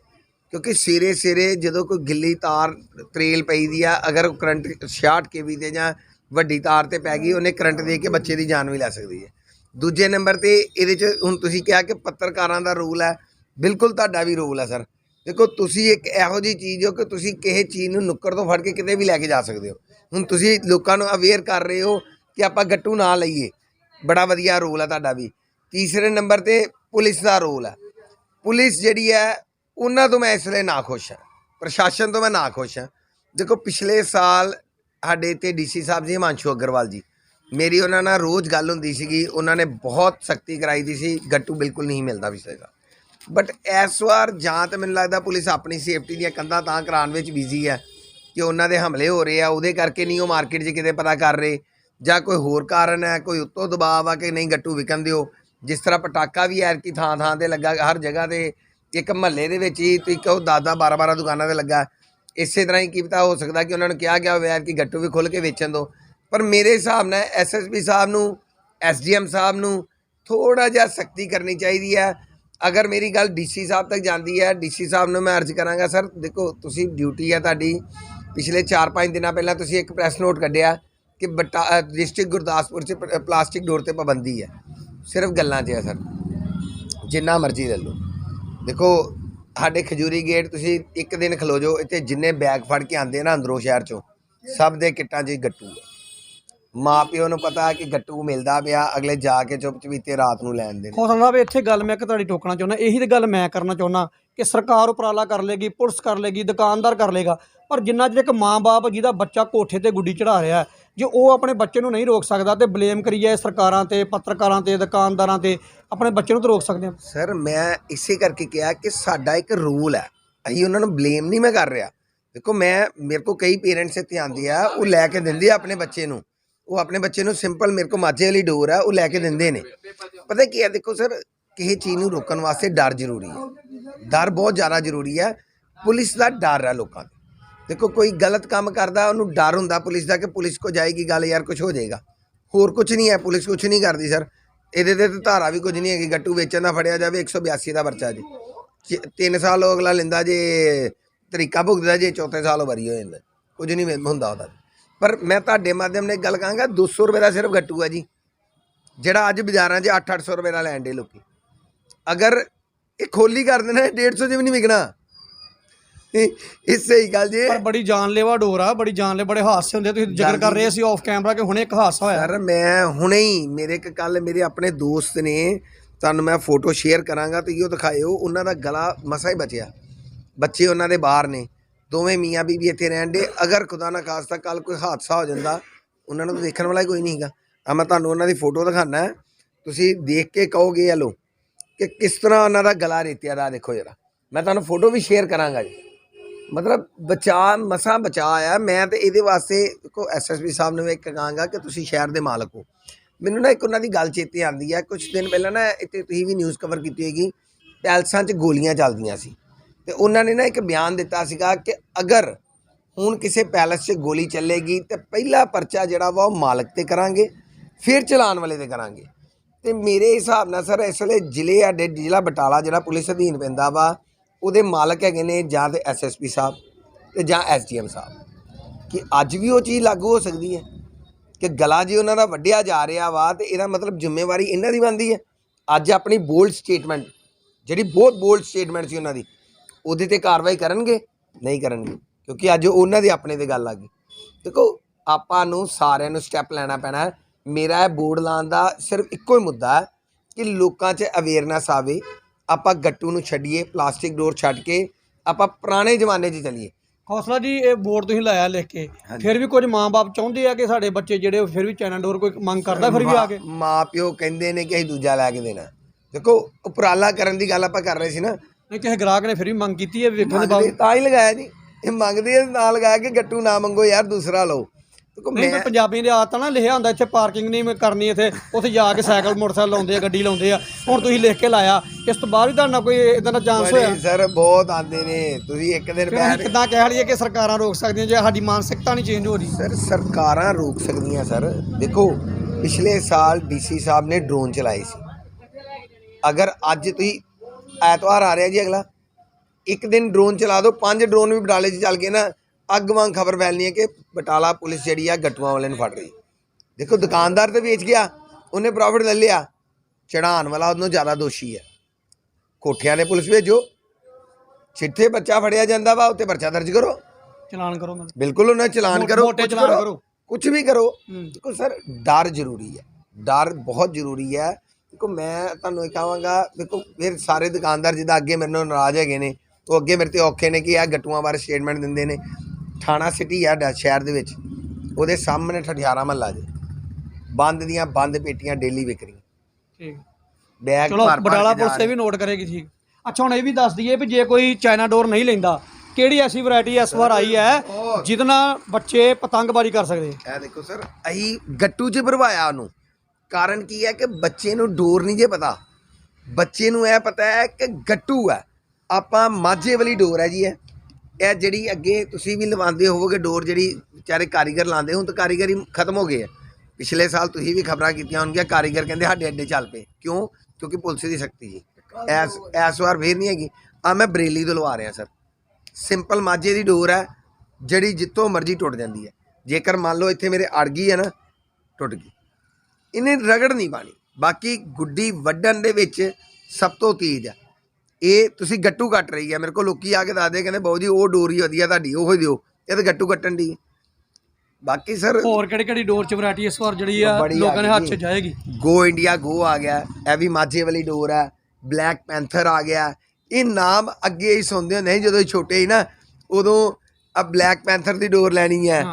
ਕਿਉਂਕਿ ਸਿਰੇ ਸਿਰੇ ਜਦੋਂ ਕੋਈ ਗਿੱਲੀ ਤਾਰ, ਤਰੇਲ ਪਈ ਦੀ ਆ, ਅਗਰ ਉਹ ਕਰੰਟ 66 ਕੇਵੀ ਤੇ ਜਾਂ ਵੱਡੀ ਤਾਰ ਤੇ ਪੈ ਗਈ, ਉਹਨੇ ਕਰੰਟ ਦੇ ਕੇ ਬੱਚੇ ਦੀ ਜਾਨ ਵੀ ਲੈ ਸਕਦੀ ਹੈ। ਦੂਜੇ ਨੰਬਰ ਤੇ ਇਹਦੇ 'ਚ ਹੁਣ ਤੁਸੀਂ ਕਿਹਾ ਕਿ ਪੱਤਰਕਾਰਾਂ ਦਾ ਰੋਲ ਹੈ। ਬਿਲਕੁਲ ਤੁਹਾਡਾ ਵੀ ਰੋਲ ਹੈ, ਸਰ। ਦੇਖੋ, ਤੁਸੀਂ ਇੱਕ ਇਹੋ ਜਿਹੀ ਚੀਜ਼ ਹੋ ਕਿ ਤੁਸੀਂ ਕਿਸੇ ਚੀਜ਼ ਨੂੰ ਨੁੱਕਰ ਤੋਂ ਫੜ ਕੇ ਕਿਤੇ ਵੀ ਲੈ ਕੇ ਜਾ ਸਕਦੇ ਹੋ। ਹੁਣ ਤੁਸੀਂ ਲੋਕਾਂ ਨੂੰ ਅਵੇਅਰ ਕਰ ਰਹੇ ਹੋ ਕਿ ਆਪਾਂ ਗੱਟੂ ਨਾ ਲਈਏ। ਬੜਾ ਵਧੀਆ ਰੋਲ ਹੈ ਤੁਹਾਡਾ ਵੀ। ਤੀਸਰੇ ਨੰਬਰ ਤੇ ਪੁਲਿਸ ਦਾ ਰੋਲ ਹੈ। ਪੁਲਿਸ ਜਿਹੜੀ ਹੈ, ਉਹਨਾਂ ਤੋਂ ਮੈਂ ਇਸ ਲਈ ਨਾ ਖੁਸ਼ ਹਾਂ। ਪ੍ਰਸ਼ਾਸਨ ਤੋਂ ਮੈਂ ਨਾ ਖੁਸ਼ ਹਾਂ। ਦੇਖੋ, ਪਿਛਲੇ ਸਾਲ ਸਾਡੇ ਇੱਥੇ ਡੀਸੀ ਸਾਹਿਬ ਜੀ, ਹਿਮਾਂਸ਼ੂ ਅਗਰਵਾਲ ਜੀ। ਮੇਰੀ ਉਹਨਾਂ ਨਾਲ ਰੋਜ਼ ਗੱਲ ਹੁੰਦੀ ਸੀਗੀ, ਉਹਨਾਂ ਨੇ ਬਹੁਤ ਸਖਤੀ ਕਰਾਈ ਦੀ ਸੀ, ਗੱਟੂ ਬਿਲਕੁਲ ਨਹੀਂ ਮਿਲਦਾ ਪਿਛਲੇ ਸਾਲ ਬਟ ਇਸ ਵਾਰ ਜਾਂ ਤਾਂ ਮੈਨੂੰ ਲੱਗਦਾ ਪੁਲਿਸ ਆਪਣੀ ਸੇਫਟੀ ਦੀਆਂ ਕੰਧਾਂ ਤਾਂ ਕਰਾਉਣ ਵਿੱਚ ਬਿਜ਼ੀ ਹੈ, ਕਿ ਉਹਨਾਂ ਦੇ ਹਮਲੇ ਹੋ ਰਹੇ ਆ, ਉਹਦੇ ਕਰਕੇ ਨਹੀਂ ਉਹ ਮਾਰਕੀਟ 'ਚ ਕਿਤੇ ਪਤਾ ਕਰ ਰਹੇ, ਜਾਂ ਕੋਈ ਹੋਰ ਕਾਰਨ ਹੈ, ਕੋਈ ਉੱਤੋਂ ਦਬਾਅ ਆ ਕਿ ਨਹੀਂ ਗੱਟੂ ਵਿਕਣ ਦਿਓ। ਜਿਸ ਤਰ੍ਹਾਂ ਪਟਾਕਾ ਵੀ ਐਰ ਕੀ ਥਾਂ ਥਾਂ ਤੇ ਲੱਗਾ, ਹਰ ਜਗ੍ਹਾ ਤੇ ਇੱਕ ਮਹੱਲੇ ਦੇ ਵਿੱਚ ਹੀ ਤੁਸੀਂ ਕਹੋ 10 10 12 12 ਦੁਕਾਨਾਂ ਤੇ ਲੱਗਾ। ਇਸੇ ਤਰ੍ਹਾਂ ਹੀ ਕੀ ਪਤਾ ਹੋ ਸਕਦਾ ਕਿ ਉਹਨਾਂ ਨੂੰ ਕਿਹਾ ਗਿਆ ਹੋਵੇ ਯਾਰ ਕਿ ਗੱਟੂ ਵੀ ਖੁੱਲ ਕੇ ਵੇਚਣ ਦਿਓ ਪਰ ਮੇਰੇ ਹਿਸਾਬ ਨਾਲ ਐਸਐਸਪੀ ਸਾਹਿਬ ਨੂੰ ਐਸਡੀਐਮ ਸਾਹਿਬ ਨੂੰ ਥੋੜਾ ਜਿਹਾ ਸਖਤੀ ਕਰਨੀ ਚਾਹੀਦੀ ਹੈ। ਅਗਰ ਮੇਰੀ ਗੱਲ ਡੀਸੀ ਸਾਹਿਬ ਤੱਕ ਜਾਂਦੀ ਹੈ ਡੀਸੀ ਸਾਹਿਬ ਨੂੰ ਮੈਂ ਅਰਜ਼ ਕਰਾਂਗਾ, ਸਰ, ਦੇਖੋ, ਤੁਸੀਂ ਡਿਊਟੀ ਹੈ ਤੁਹਾਡੀ। ਪਿਛਲੇ 4-5 ਦਿਨਾਂ ਪਹਿਲਾਂ ਤੁਸੀਂ ਇੱਕ ਪ੍ਰੈਸ ਨੋਟ ਕੱਢਿਆ ਕਿ ਬਟਾ ਡਿਸਟ੍ਰਿਕਟ ਗੁਰਦਾਸਪੁਰ 'ਚ ਪਲਾਸਟਿਕ ਡੋਰ ਤੇ ਪਾਬੰਦੀ ਹੈ। ਸਿਰਫ ਗੱਲਾਂ 'ਚ ਹੈ, ਸਰ। ਜਿੰਨਾ ਮਰਜ਼ੀ ਲੈ ਲਓ। ਦੇਖੋ ਸਾਡੇ ਖਜੂਰੀ ਗੇਟ ਤੁਸੀਂ ਇੱਕ ਦਿਨ ਖਲੋ ਜਾਓ, ਇੱਥੇ ਜਿੰਨੇ ਬੈਗ ਫੜ ਕੇ ਆਉਂਦੇ ਨਾ ਅੰਦਰੋਂ ਸ਼ਹਿਰ 'ਚੋਂ, ਸਭ ਦੇ ਕਿੱਟਾਂ 'ਚ ਹੀ ਗੱਟੂ ਹੈ ਮਾਂ ਪਿਓ ਨੂੰ ਪਤਾ ਕਿ ਗੱਟੂ ਮਿਲਦਾ ਪਿਆ, ਅਗਲੇ ਜਾ ਕੇ ਚੁੱਪ ਚਪੀਤੇ ਰਾਤ ਨੂੰ ਲੈਣ ਦੇ ਹੋ ਸਕਦਾ ਵੀ ਇੱਥੇ ਗੱਲ ਮੈਂ ਇੱਕ ਤੁਹਾਡੀ ਟੋਕਣਾ ਚਾਹੁੰਦਾ, ਇਹੀ ਤੇ ਗੱਲ ਮੈਂ ਕਰਨਾ ਚਾਹੁੰਦਾ ਕਿ ਸਰਕਾਰ ਉਪਰਾਲਾ ਕਰ ਲੇਗੀ, ਪੁਲਿਸ ਕਰ ਲੇਗੀ, ਦੁਕਾਨਦਾਰ ਕਰ ਲੇਗਾ ਪਰ ਜਿੰਨਾ ਚਿਰ ਇੱਕ ਮਾਂ-ਬਾਪ ਜਿਹਦਾ ਬੱਚਾ ਕੋਠੇ ਤੇ ਗੁੱਡੀ ਚੜਾ ਰਿਹਾ ਜੇ ਉਹ ਆਪਣੇ ਬੱਚੇ ਨੂੰ ਨਹੀਂ ਰੋਕ ਸਕਦਾ ਤੇ ਬਲੇਮ ਕਰੀਏ ਸਰਕਾਰਾਂ ਤੇ, ਪੱਤਰਕਾਰਾਂ ਤੇ, ਦੁਕਾਨਦਾਰਾਂ ਤੇ, ਆਪਣੇ ਬੱਚੇ ਨੂੰ ਤਾਂ ਰੋਕ ਸਕਦੇ ਹਾਂ। ਸਰ, ਮੈਂ ਇਸੇ ਕਰਕੇ ਕਿਹਾ ਕਿ ਸਾਡਾ ਇੱਕ ਰੂਲ ਹੈ। ਅਸੀਂ ਉਹਨਾਂ ਨੂੰ ਬਲੇਮ ਨਹੀਂ ਮੈਂ ਕਰ ਰਿਹਾ। ਦੇਖੋ, ਮੈਂ, ਮੇਰੇ ਕੋ ਕਈ ਪੇਰੈਂਟਸ ਇੱਥੇ ਆਉਂਦੇ ਆ, ਉਹ ਲੈ ਕੇ ਦਿੰਦੇ ਆ ਆਪਣੇ ਬੱਚੇ ਨੂੰ। ਉਹ ਆਪਣੇ ਬੱਚੇ ਨੂੰ ਸਿੰਪਲ ਮੇਰੇ ਕੋ ਮਾਝੇ ਵਾਲੀ ਡੋਰ ਆ, ਉਹ ਲੈ ਕੇ ਦਿੰਦੇ ਨੇ। ਪਤਾ ਕੀ ਹੈ, ਦੇਖੋ ਸਰ, ਕਿਸੇ ਚੀਜ਼ ਨੂੰ ਰੋਕਣ ਵਾਸਤੇ ਡਰ ਜ਼ਰੂਰੀ ਹੈ। ਡਰ ਬਹੁਤ ਜ਼ਿਆਦਾ ਜ਼ਰੂਰੀ ਹੈ। ਪੁਲਿਸ ਦਾ ਡਰ ਹੈ ਲੋਕਾਂ ਦਾ। ਦੇਖੋ, ਕੋਈ ਗਲਤ ਕੰਮ ਕਰਦਾ, ਉਹਨੂੰ ਡਰ ਹੁੰਦਾ ਪੁਲਿਸ ਦਾ ਕਿ ਪੁਲਿਸ ਕੋ ਜਾਏਗੀ, ਗੱਲ ਯਾਰ ਕੁਝ ਹੋ ਜਾਏਗਾ। ਹੋਰ ਕੁਝ ਨਹੀਂ ਹੈ, ਪੁਲਿਸ ਕੁਝ ਨਹੀਂ ਕਰਦੀ ਸਰ। ਇਹਦੇ ਤੇ ਤਾਂ ਧਾਰਾ ਵੀ ਕੁਝ ਨਹੀਂ ਹੈਗੀ, ਗੱਟੂ ਵੇਚਣ ਦਾ ਫੜਿਆ ਜਾਵੇ 182 ਦਾ ਪਰਚਾ ਜੀ। 3 ਸਾਲ ਉਹ ਅਗਲਾ ਲੈਂਦਾ ਜੇ, ਤਰੀਕਾ ਭੁਗਤਦਾ ਜੇ, ਚੌਥੇ ਸਾਲ ਉਹ ਬਰੀ ਹੋ ਜਾਂਦਾ। ਕੁਝ ਨਹੀਂ ਹੁੰਦਾ ਉਹਦਾ। ਪਰ ਮੈਂ ਤੁਹਾਡੇ ਮਾਧਿਅਮ ਨੇ ਗੱਲ ਕਹਾਂਗਾ 200 ਰੁਪਏ ਦਾ ਸਿਰਫ ਗੱਟੂ ਹੈ ਜੀ। ਜਿਹੜਾ ਅੱਜ ਬਾਜ਼ਾਰਾਂ 'ਚ 8-800 ਰੁਪਏ ਦਾ ਲੈਣ ਦੇ ਲੋਕੀ। ਅਗਰ ਇਹ ਖੋਲੀ ਕਰ ਦੇਣਾ 150 'ਚ ਵੀ ਨਹੀਂ ਵਿਕਣਾ। ਇਹ ਸਹੀ ਗੱਲ ਜੀ। ਪਰ ਬੜੀ ਜਾਨਲੇਵਾ ਡੋਰ ਆ ਬੜੀ ਜਾਨਲੇ ਬੜੇ ਹਾਦਸੇ ਹੁੰਦੇ ਤੁਸੀਂ ਜ਼ਿਕਰ ਕਰ ਰਹੇ ਸੀ ਆਫ ਕੈਮਰਾ ਕਿ ਹੁਣੇ ਇੱਕ ਹਾਦਸਾ ਹੋਇਆ। ਸਰ ਮੈਂ ਹੁਣੇ ਹੀ ਮੇਰੇ ਇੱਕ ਕੱਲ ਮੇਰੇ ਆਪਣੇ ਦੋਸਤ ਨੇ ਤੁਹਾਨੂੰ ਮੈਂ ਫੋਟੋ ਸ਼ੇਅਰ ਕਰਾਂਗਾ ਤੇ ਇਹ ਦਿਖਾਇਓ ਉਹਨਾਂ ਦਾ ਗਲਾ ਮਸਾ ਹੀ ਬਚਿਆ। ਬੱਚੇ ਉਹਨਾਂ ਦੇ ਬਾਹਰ ਨੇ। ਦੋਵੇਂ ਮੀਆਂ ਬੀਬੀ ਇੱਥੇ ਰਹਿਣ ਦੇ। ਅਗਰ ਖੁਦਾ ਨਾ ਖਾਸਤਾ ਕੱਲ ਕੋਈ ਹਾਦਸਾ ਹੋ ਜਾਂਦਾ ਉਹਨਾਂ ਨੂੰ ਤਾਂ ਦੇਖਣ ਵਾਲਾ ਹੀ ਕੋਈ ਨਹੀਂ ਹੈਗਾ। ਆ ਮੈਂ ਤੁਹਾਨੂੰ ਉਹਨਾਂ ਦੀ ਫੋਟੋ ਦਿਖਾਣਾ ਤੁਸੀਂ ਦੇਖ ਕੇ ਕਹੋਗੇ ਹਲੋ ਕਿ ਕਿਸ ਤਰ੍ਹਾਂ ਉਹਨਾਂ ਦਾ ਗਲਾ ਰੇਤਿਆ ਦਾ ਦੇਖੋ ਜਰਾ। ਮੈਂ ਤੁਹਾਨੂੰ ਫੋਟੋ ਵੀ ਸ਼ੇਅਰ ਕਰਾਂਗਾ ਜੀ। ਮਤਲਬ ਬਚਾ, ਮਸਾਂ ਬਚਾ ਆ ਮੈਂ ਤੇ ਇਹਦੇ ਵਾਸਤੇ ਕੋ ਐਸਐਸਪੀ ਸਾਹਿਬ ਨੂੰ ਇੱਕ ਕਹਾਂਗਾ ਕਿ ਤੁਸੀਂ ਸ਼ਹਿਰ ਦੇ ਮਾਲਕ ਹੋ। ਮੈਨੂੰ ਨਾ ਇੱਕ ਉਹਨਾਂ ਦੀ ਗੱਲ ਚੇਤੇ ਆਉਂਦੀ ਹੈ। ਕੁਝ ਦਿਨ ਪਹਿਲਾਂ ਨਾ ਇੱਥੇ ਤੁਸੀਂ ਵੀ ਨਿਊਜ਼ ਕਵਰ ਕੀਤੀ ਹੋਏਗੀ, ਪੈਲਸਾਂ 'ਚ ਗੋਲੀਆਂ ਚੱਲਦੀਆਂ ਸੀ। ਤੇ ਉਹਨਾਂ ਨੇ ਨਾ ਇੱਕ ਬਿਆਨ ਦਿੱਤਾ ਸੀਗਾ ਕਿ ਅਗਰ ਹੁਣ ਕਿਸੇ ਪੈਲਸ 'ਚ ਗੋਲੀ ਚੱਲੇਗੀ ਤੇ ਪਹਿਲਾ ਪਰਚਾ ਜਿਹੜਾ ਵਾ ਉਹ ਮਾਲਕ ਤੇ ਕਰਾਂਗੇ, ਫਿਰ ਚਲਾਉਣ ਵਾਲੇ ਤੇ ਕਰਾਂਗੇ। ਤੇ ਮੇਰੇ ਹਿਸਾਬ ਨਾਲ ਸਰ ਇਸ ਵੇਲੇ ਜ਼ਿਲ੍ਹੇ ਸਾਡੇ ਜ਼ਿਲ੍ਹਾ ਬਟਾਲਾ, ਜਿਹੜਾ ਪੁਲਿਸ ਅਧੀਨ ਪੈਂਦਾ ਵਾ ਉਹਦੇ ਮਾਲਕ ਹੈਗੇ ਨੇ ਜਾਂ ਤੇ ਐਸਐਸਪੀ ਸਾਹਿਬ ਤੇ ਜਾਂ ਐਸਡੀਐਮ ਸਾਹਿਬ, ਕਿ ਅੱਜ ਵੀ ਉਹ ਚੀਜ਼ ਲਾਗੂ ਹੋ ਸਕਦੀ ਹੈ? ਕਿ ਗਲਾ ਜੇ ਉਹਨਾਂ ਦਾ ਵੱਢਿਆ ਜਾ ਰਿਹਾ ਵਾ ਤੇ ਇਹਦਾ ਮਤਲਬ ਜ਼ਿੰਮੇਵਾਰੀ ਇਹਨਾਂ ਦੀ ਬਣਦੀ ਹੈ? ਅੱਜ ਆਪਣੀ ਬੋਲਡ ਸਟੇਟਮੈਂਟ, ਜਿਹੜੀ ਬਹੁਤ ਬੋਲਡ ਸਟੇਟਮੈਂਟ ਸੀ ਉਹਨਾਂ ਦੀ, ਉਹਦੇ ਤੇ ਕਾਰਵਾਈ ਕਰਨਗੇ? ਨਹੀਂ ਕਰਨਗੇ, ਕਿਉਂਕਿ ਅੱਜ ਉਹਨਾਂ ਦੇ ਆਪਣੇ ਤੇ ਗੱਲ ਆ ਗਈ। ਦੇਖੋ, ਆਪਾਂ ਨੂੰ ਸਾਰਿਆਂ ਨੂੰ ਸਟੈਪ ਲੈਣਾ ਪੈਣਾ ਮੇਰਾ ਇਹ ਬੋਰਡ ਲਾਉਣ ਦਾ ਸਿਰਫ ਇੱਕੋ ਹੀ ਮੁੱਦਾ ਹੈ ਕਿ ਲੋਕਾਂ 'ਚ ਅਵੇਅਰਨੈਸ ਆਵੇ ਆਪਾਂ ਗੱਟੂ ਨੂੰ ਛੱਡੀਏ ਪਲਾਸਟਿਕ ਡੋਰ ਛੱਡ ਕੇ ਆਪਾਂ ਪੁਰਾਣੇ ਜ਼ਮਾਨੇ 'ਚ ਚੱਲੀਏ। ਹੌਸਲਾ ਜੀ ਇਹ ਬੋਰਡ ਤੁਸੀਂ ਲਾਇਆ ਲਿਖ ਕੇ। ਫਿਰ ਵੀ ਕੁਝ ਮਾਂ-ਬਾਪ ਚਾਹੁੰਦੇ ਆ ਕਿ ਸਾਡੇ ਬੱਚੇ ਜਿਹੜੇ ਉਹ ਫਿਰ ਵੀ ਚਾਈਨਾ ਡੋਰ ਕੋਈ ਮੰਗ ਕਰਦਾ ਫਿਰ ਵੀ ਆ ਕੇ? ਮਾਂ ਪਿਓ ਕਹਿੰਦੇ ਨੇ ਕਿ ਅਸੀਂ ਦੂਜਾ ਲੈ ਕੇ ਦੇਣਾ। ਦੇਖੋ ਉਪਰਾਲਾ ਕਰਨ ਦੀ ਗੱਲ ਆਪਾਂ ਕਰ ਰਹੇ ਸੀ ਨਾ। ਨਹੀਂ ਕਿਸੇ ਗ੍ਰਾਹਕ ਨੇ ਫਿਰ ਵੀ ਮੰਗ ਕੀਤੀ ਹੈ ਵੇਖਣ ਦੇ ਮੰਗਦੇ ਬਾਅਦ ਤਾਂ ਹੀ ਲਗਾਇਆ ਜੀ। ਇਹ ਮੰਗਦੇ ਆ ਨਾਲ ਲਗਾਇਆ ਕਿ ਗੱਟੂ ਨਾ ਮੰਗੋ ਯਾਰ ਦੂਸਰਾ ਲਓ। ਨਹੀਂ ਮੈਂ ਪੰਜਾਬੀ ਦੇ ਆਦਤ ਆ ਨਾ ਲਿਖਿਆ ਹੁੰਦਾ ਇੱਥੇ ਪਾਰਕਿੰਗ ਨਹੀਂ ਕਰਨੀ ਇੱਥੇ ਉੱਥੇ ਜਾ ਕੇ ਸਾਈਕਲ ਮੋਟਰਸਾਈਕਲ ਲਾਉਂਦੇ ਆ ਗੱਡੀ ਲਾਉਂਦੇ ਆ। ਹੁਣ ਤੁਸੀਂ ਲਿਖ ਕੇ ਲਾਇਆ ਇਸ ਤੋਂ ਬਾਅਦ ਵੀ ਤੁਹਾਡਾ ਕੋਈ ਇਦਾਂ ਦਾ ਚਾਂਸ ਹੋਇਆ? ਸਰ ਬਹੁਤ ਆਂਦੇ ਨੇ। ਤੁਸੀਂ ਇੱਕ ਦਿਨ ਬੈਠ ਕਿੱਦਾਂ ਕਹਿ ਲਈਏ ਕਿ ਸਰਕਾਰਾਂ ਰੋਕ ਸਕਦੀਆਂ ਜੇ ਸਾਡੀ ਮਾਨਸਿਕਤਾ ਨਹੀਂ ਚੇਂਜ ਹੋ ਰਹੀ? ਸਰ ਸਰਕਾਰਾਂ ਰੋਕ ਸਕਦੀਆਂ ਸਰ ਦੇਖੋ ਪਿਛਲੇ ਸਾਲ ਡੀਸੀ ਸਾਹਿਬ ਨੇ ਡਰੋਨ ਚਲਾਏ ਸੀ। ਅਗਰ ਅੱਜ ਤੁਸੀਂ ਐਤਵਾਰ ਆ ਰਿਹਾ ਜੀ ਅਗਲਾ ਇੱਕ ਦਿਨ ਡਰੋਨ ਚਲਾ ਦਿਓ ਪੰਜ ਡਰੋਨ ਵੀ ਬਟਾਲੇ 'ਚ ਚੱਲ ਗਏ ਨਾ। ਅੱਗ ਵਾਂਗ ਖਬਰ ਫੈਲਣੀ ਹੈ ਕਿ ਬਟਾਲਾ ਪੁਲਿਸ ਜਿਹੜੀ ਆ ਗੱਟੂਆਂ ਵਾਲੇ ਨੂੰ ਫੜ ਰਹੀ। ਦੇਖੋ ਦੁਕਾਨਦਾਰ ਤੇ ਵੇਚ ਗਿਆ ਉਹਨੇ ਪ੍ਰੋਫਿਟ ਲੈ ਲਿਆ। ਚੜਾਉਣ ਵਾਲਾ ਉਹਨੂੰ ਜ਼ਿਆਦਾ ਦੋਸ਼ੀ ਹੈ। ਕੋਠਿਆਂ ਦੇ ਪੁਲਿਸ ਭੇਜੋ। ਚਿੱਠੇ ਬੱਚਾ ਫੜਿਆ ਜਾਂਦਾ ਵਾ ਉੱਤੇ ਪਰਚਾ ਦਰਜ ਕਰੋ। ਚਲਾਨ ਕਰੋ ਬਿਲਕੁਲ ਉਹਨਾਂ ਚਲਾਨ ਕਰੋ ਮੋਟੇ ਕੁਛ ਚਲਾਨ ਕਰੋ। ਕੁਝ ਵੀ ਕਰੋ। ਦੇਖੋ ਸਰ ਡਰ ਜ਼ਰੂਰੀ ਹੈ। ਡਰ ਬਹੁਤ ਜ਼ਰੂਰੀ ਹੈ। ਦੇਖੋ ਮੈਂ ਤੁਹਾਨੂੰ ਇਹ ਕਹਾਂਗਾ ਦੇਖੋ ਫਿਰ ਸਾਰੇ ਦੁਕਾਨਦਾਰ ਜਿੱਦਾਂ ਅੱਗੇ ਮੇਰੇ ਨਾਲ ਨਾਰਾਜ਼ ਹੈਗੇ ਨੇ ਉਹ ਅੱਗੇ ਮੇਰੇ ਤੇ ਔਖੇ ਨੇ ਕਿ ਆ ਗੱਟੂਆਂ ਬਾਰੇ ਸਟੇਟਮੈਂਟ ਦਿੰਦੇ ਨੇ। ਥਾਣਾ ਸਿਟੀ ਆ ਸ਼ਹਿਰ ਦੇ ਵਿੱਚ ਉਹਦੇ ਸਾਹਮਣੇ ਠਠਿਆਰਾ ਮਹੱਲਾ ਜੇ। ਬੰਦ ਦੀਆਂ ਬੰਦ ਪੇਟੀਆਂ ਡੇਲੀ ਵਿਕ ਰਹੀਆਂ। ਠੀਕ। ਬੈਗ ਚਲੋ ਭਰ ਭਰ ਬਟਾਲਾ ਕੇ ਜਾ ਪੁਲਿਸ ਤੇ ਰਹੇ। ਵੀ ਨੋਟ ਕਰੇਗੀ ਠੀਕ। ਅੱਛਾ ਹੁਣ ਇਹ ਵੀ ਦੱਸ ਦਈਏ ਵੀ ਜੇ ਕੋਈ ਚਾਈਨਾ ਡੋਰ ਨਹੀਂ ਲੈਂਦਾ ਕਿਹੜੀ ਐਸੀ ਵੈਰਾਈਟੀ ਇਸ ਵਾਰ ਆਈ ਹੈ ਜਿਹਦੇ ਨਾਲ ਬੱਚੇ ਪਤੰਗਬਾਜ਼ੀ ਕਰ ਸਕਦੇ? ਇਹ ਦੇਖੋ ਸਰ ਅਸੀਂ ਗੱਟੂ 'ਚ ਭਰਵਾਇਆ ਉਹਨੂੰ। ਕਾਰਨ ਕੀ ਹੈ ਕਿ ਬੱਚੇ ਨੂੰ ਡੋਰ ਨਹੀਂ ਜੇ ਪਤਾ। ਬੱਚੇ ਨੂੰ ਇਹ ਪਤਾ ਹੈ ਕਿ ਗੱਟੂ ਹੈ। ਆਪਾਂ ਮਾਝੇ ਵਾਲੀ ਡੋਰ ਹੈ ਜੀ ਇਹ। ਇਹ ਜਿਹੜੀ ਅੱਗੇ ਤੁਸੀਂ ਵੀ ਲਵਾਉਂਦੇ ਹੋਵੋਗੇ ਡੋਰ ਜਿਹੜੀ ਵਿਚਾਰੇ ਕਾਰੀਗਰ ਲਾਉਂਦੇ ਹੁਣ ਤਾਂ ਕਾਰੀਗਰੀ ਖਤਮ ਹੋ ਗਏ ਹੈ ਪਿਛਲੇ ਸਾਲ ਤੁਸੀਂ ਵੀ ਖਬਰਾਂ ਕੀਤੀਆਂ ਹੋਣਗੀਆਂ, ਕਾਰੀਗਰ ਕਹਿੰਦੇ ਸਾਡੇ ਅੱਡੇ ਚੱਲ ਪਏ। ਕਿਉਂ? ਕਿਉਂਕਿ ਪੁਲਿਸ ਦੀ ਸ਼ਕਤੀ ਜੀ। ਐਸ ਐਸ ਵਾਰ ਫੇਰ ਨਹੀਂ ਹੈਗੀ। ਆ ਮੈਂ ਬਰੇਲੀ ਤੋਂ ਲਵਾ ਰਿਹਾ, ਸਰ। ਸਿੰਪਲ ਮਾਝੇ ਦੀ ਡੋਰ ਹੈ, ਜਿਹੜੀ ਜਿੱਤੋਂ ਮਰਜ਼ੀ ਟੁੱਟ ਜਾਂਦੀ ਹੈ। ਜੇਕਰ ਮੰਨ ਲਓ ਇੱਥੇ ਮੇਰੇ ਅੜ ਗਈ ਹੈ ਨਾ, ਟੁੱਟ ਗਈ। ਇਹਨੇ ਰਗੜ ਨਹੀਂ ਪਾਣੀ। ਬਾਕੀ ਗੁੱਡੀ ਵੱਢਣ ਦੇ ਵਿੱਚ ਸਭ ਤੋਂ ਤੇਜ਼ ਹੈ ਇਹ ਤੁਸੀਂ ਗੱਟੂ ਕੱਟ ਰਹੀ ਹੈ ਮੇਰੇ ਕੋਲ ਲੋਕੀ ਆ ਕੇ ਦੱਸਦੇ ਕਹਿੰਦੇ ਬਾਊ ਜੀ ਉਹ ਡੋਰੀ ਵਧੀਆ ਤੁਹਾਡੀ ਉਹ ਹੀ ਦਿਓ ਇਹ ਤਾਂ ਗੱਟੂ ਕੱਟਣ ਦੀ। ਬਾਕੀ ਸਰ ਹੋਰ ਕਿਹੜੀ ਕਿਹੜੀ ਡੋਰ ਚ ਵੈਰਾਈਟੀ ਇਸ ਵਾਰ ਜਿਹੜੀ ਆ ਆ ਲੋਕਾਂ ਦੇ ਹੱਥ 'ਚ। ਜਾਏਗੀ ਗੋ ਇੰਡੀਆ ਗੋ ਆ ਗਿਆ ਇਹ ਵੀ ਮਾਝੇ ਵਾਲੀ ਡੋਰ ਹੈ ਬਲੈਕ ਪੈਂਥਰ ਆ ਗਿਆ ਇਹ ਨਾਮ ਅੱਗੇ ਹੀ ਸੁਣਦੇ ਹੁੰਦੇ ਸੀ ਜਦੋਂ ਛੋਟੇ ਸੀ ਨਾ ਉਦੋਂ ਆ ਬਲੈਕ ਪੈਂਥਰ ਦੀ ਡੋਰ ਲੈਣੀ ਹੈ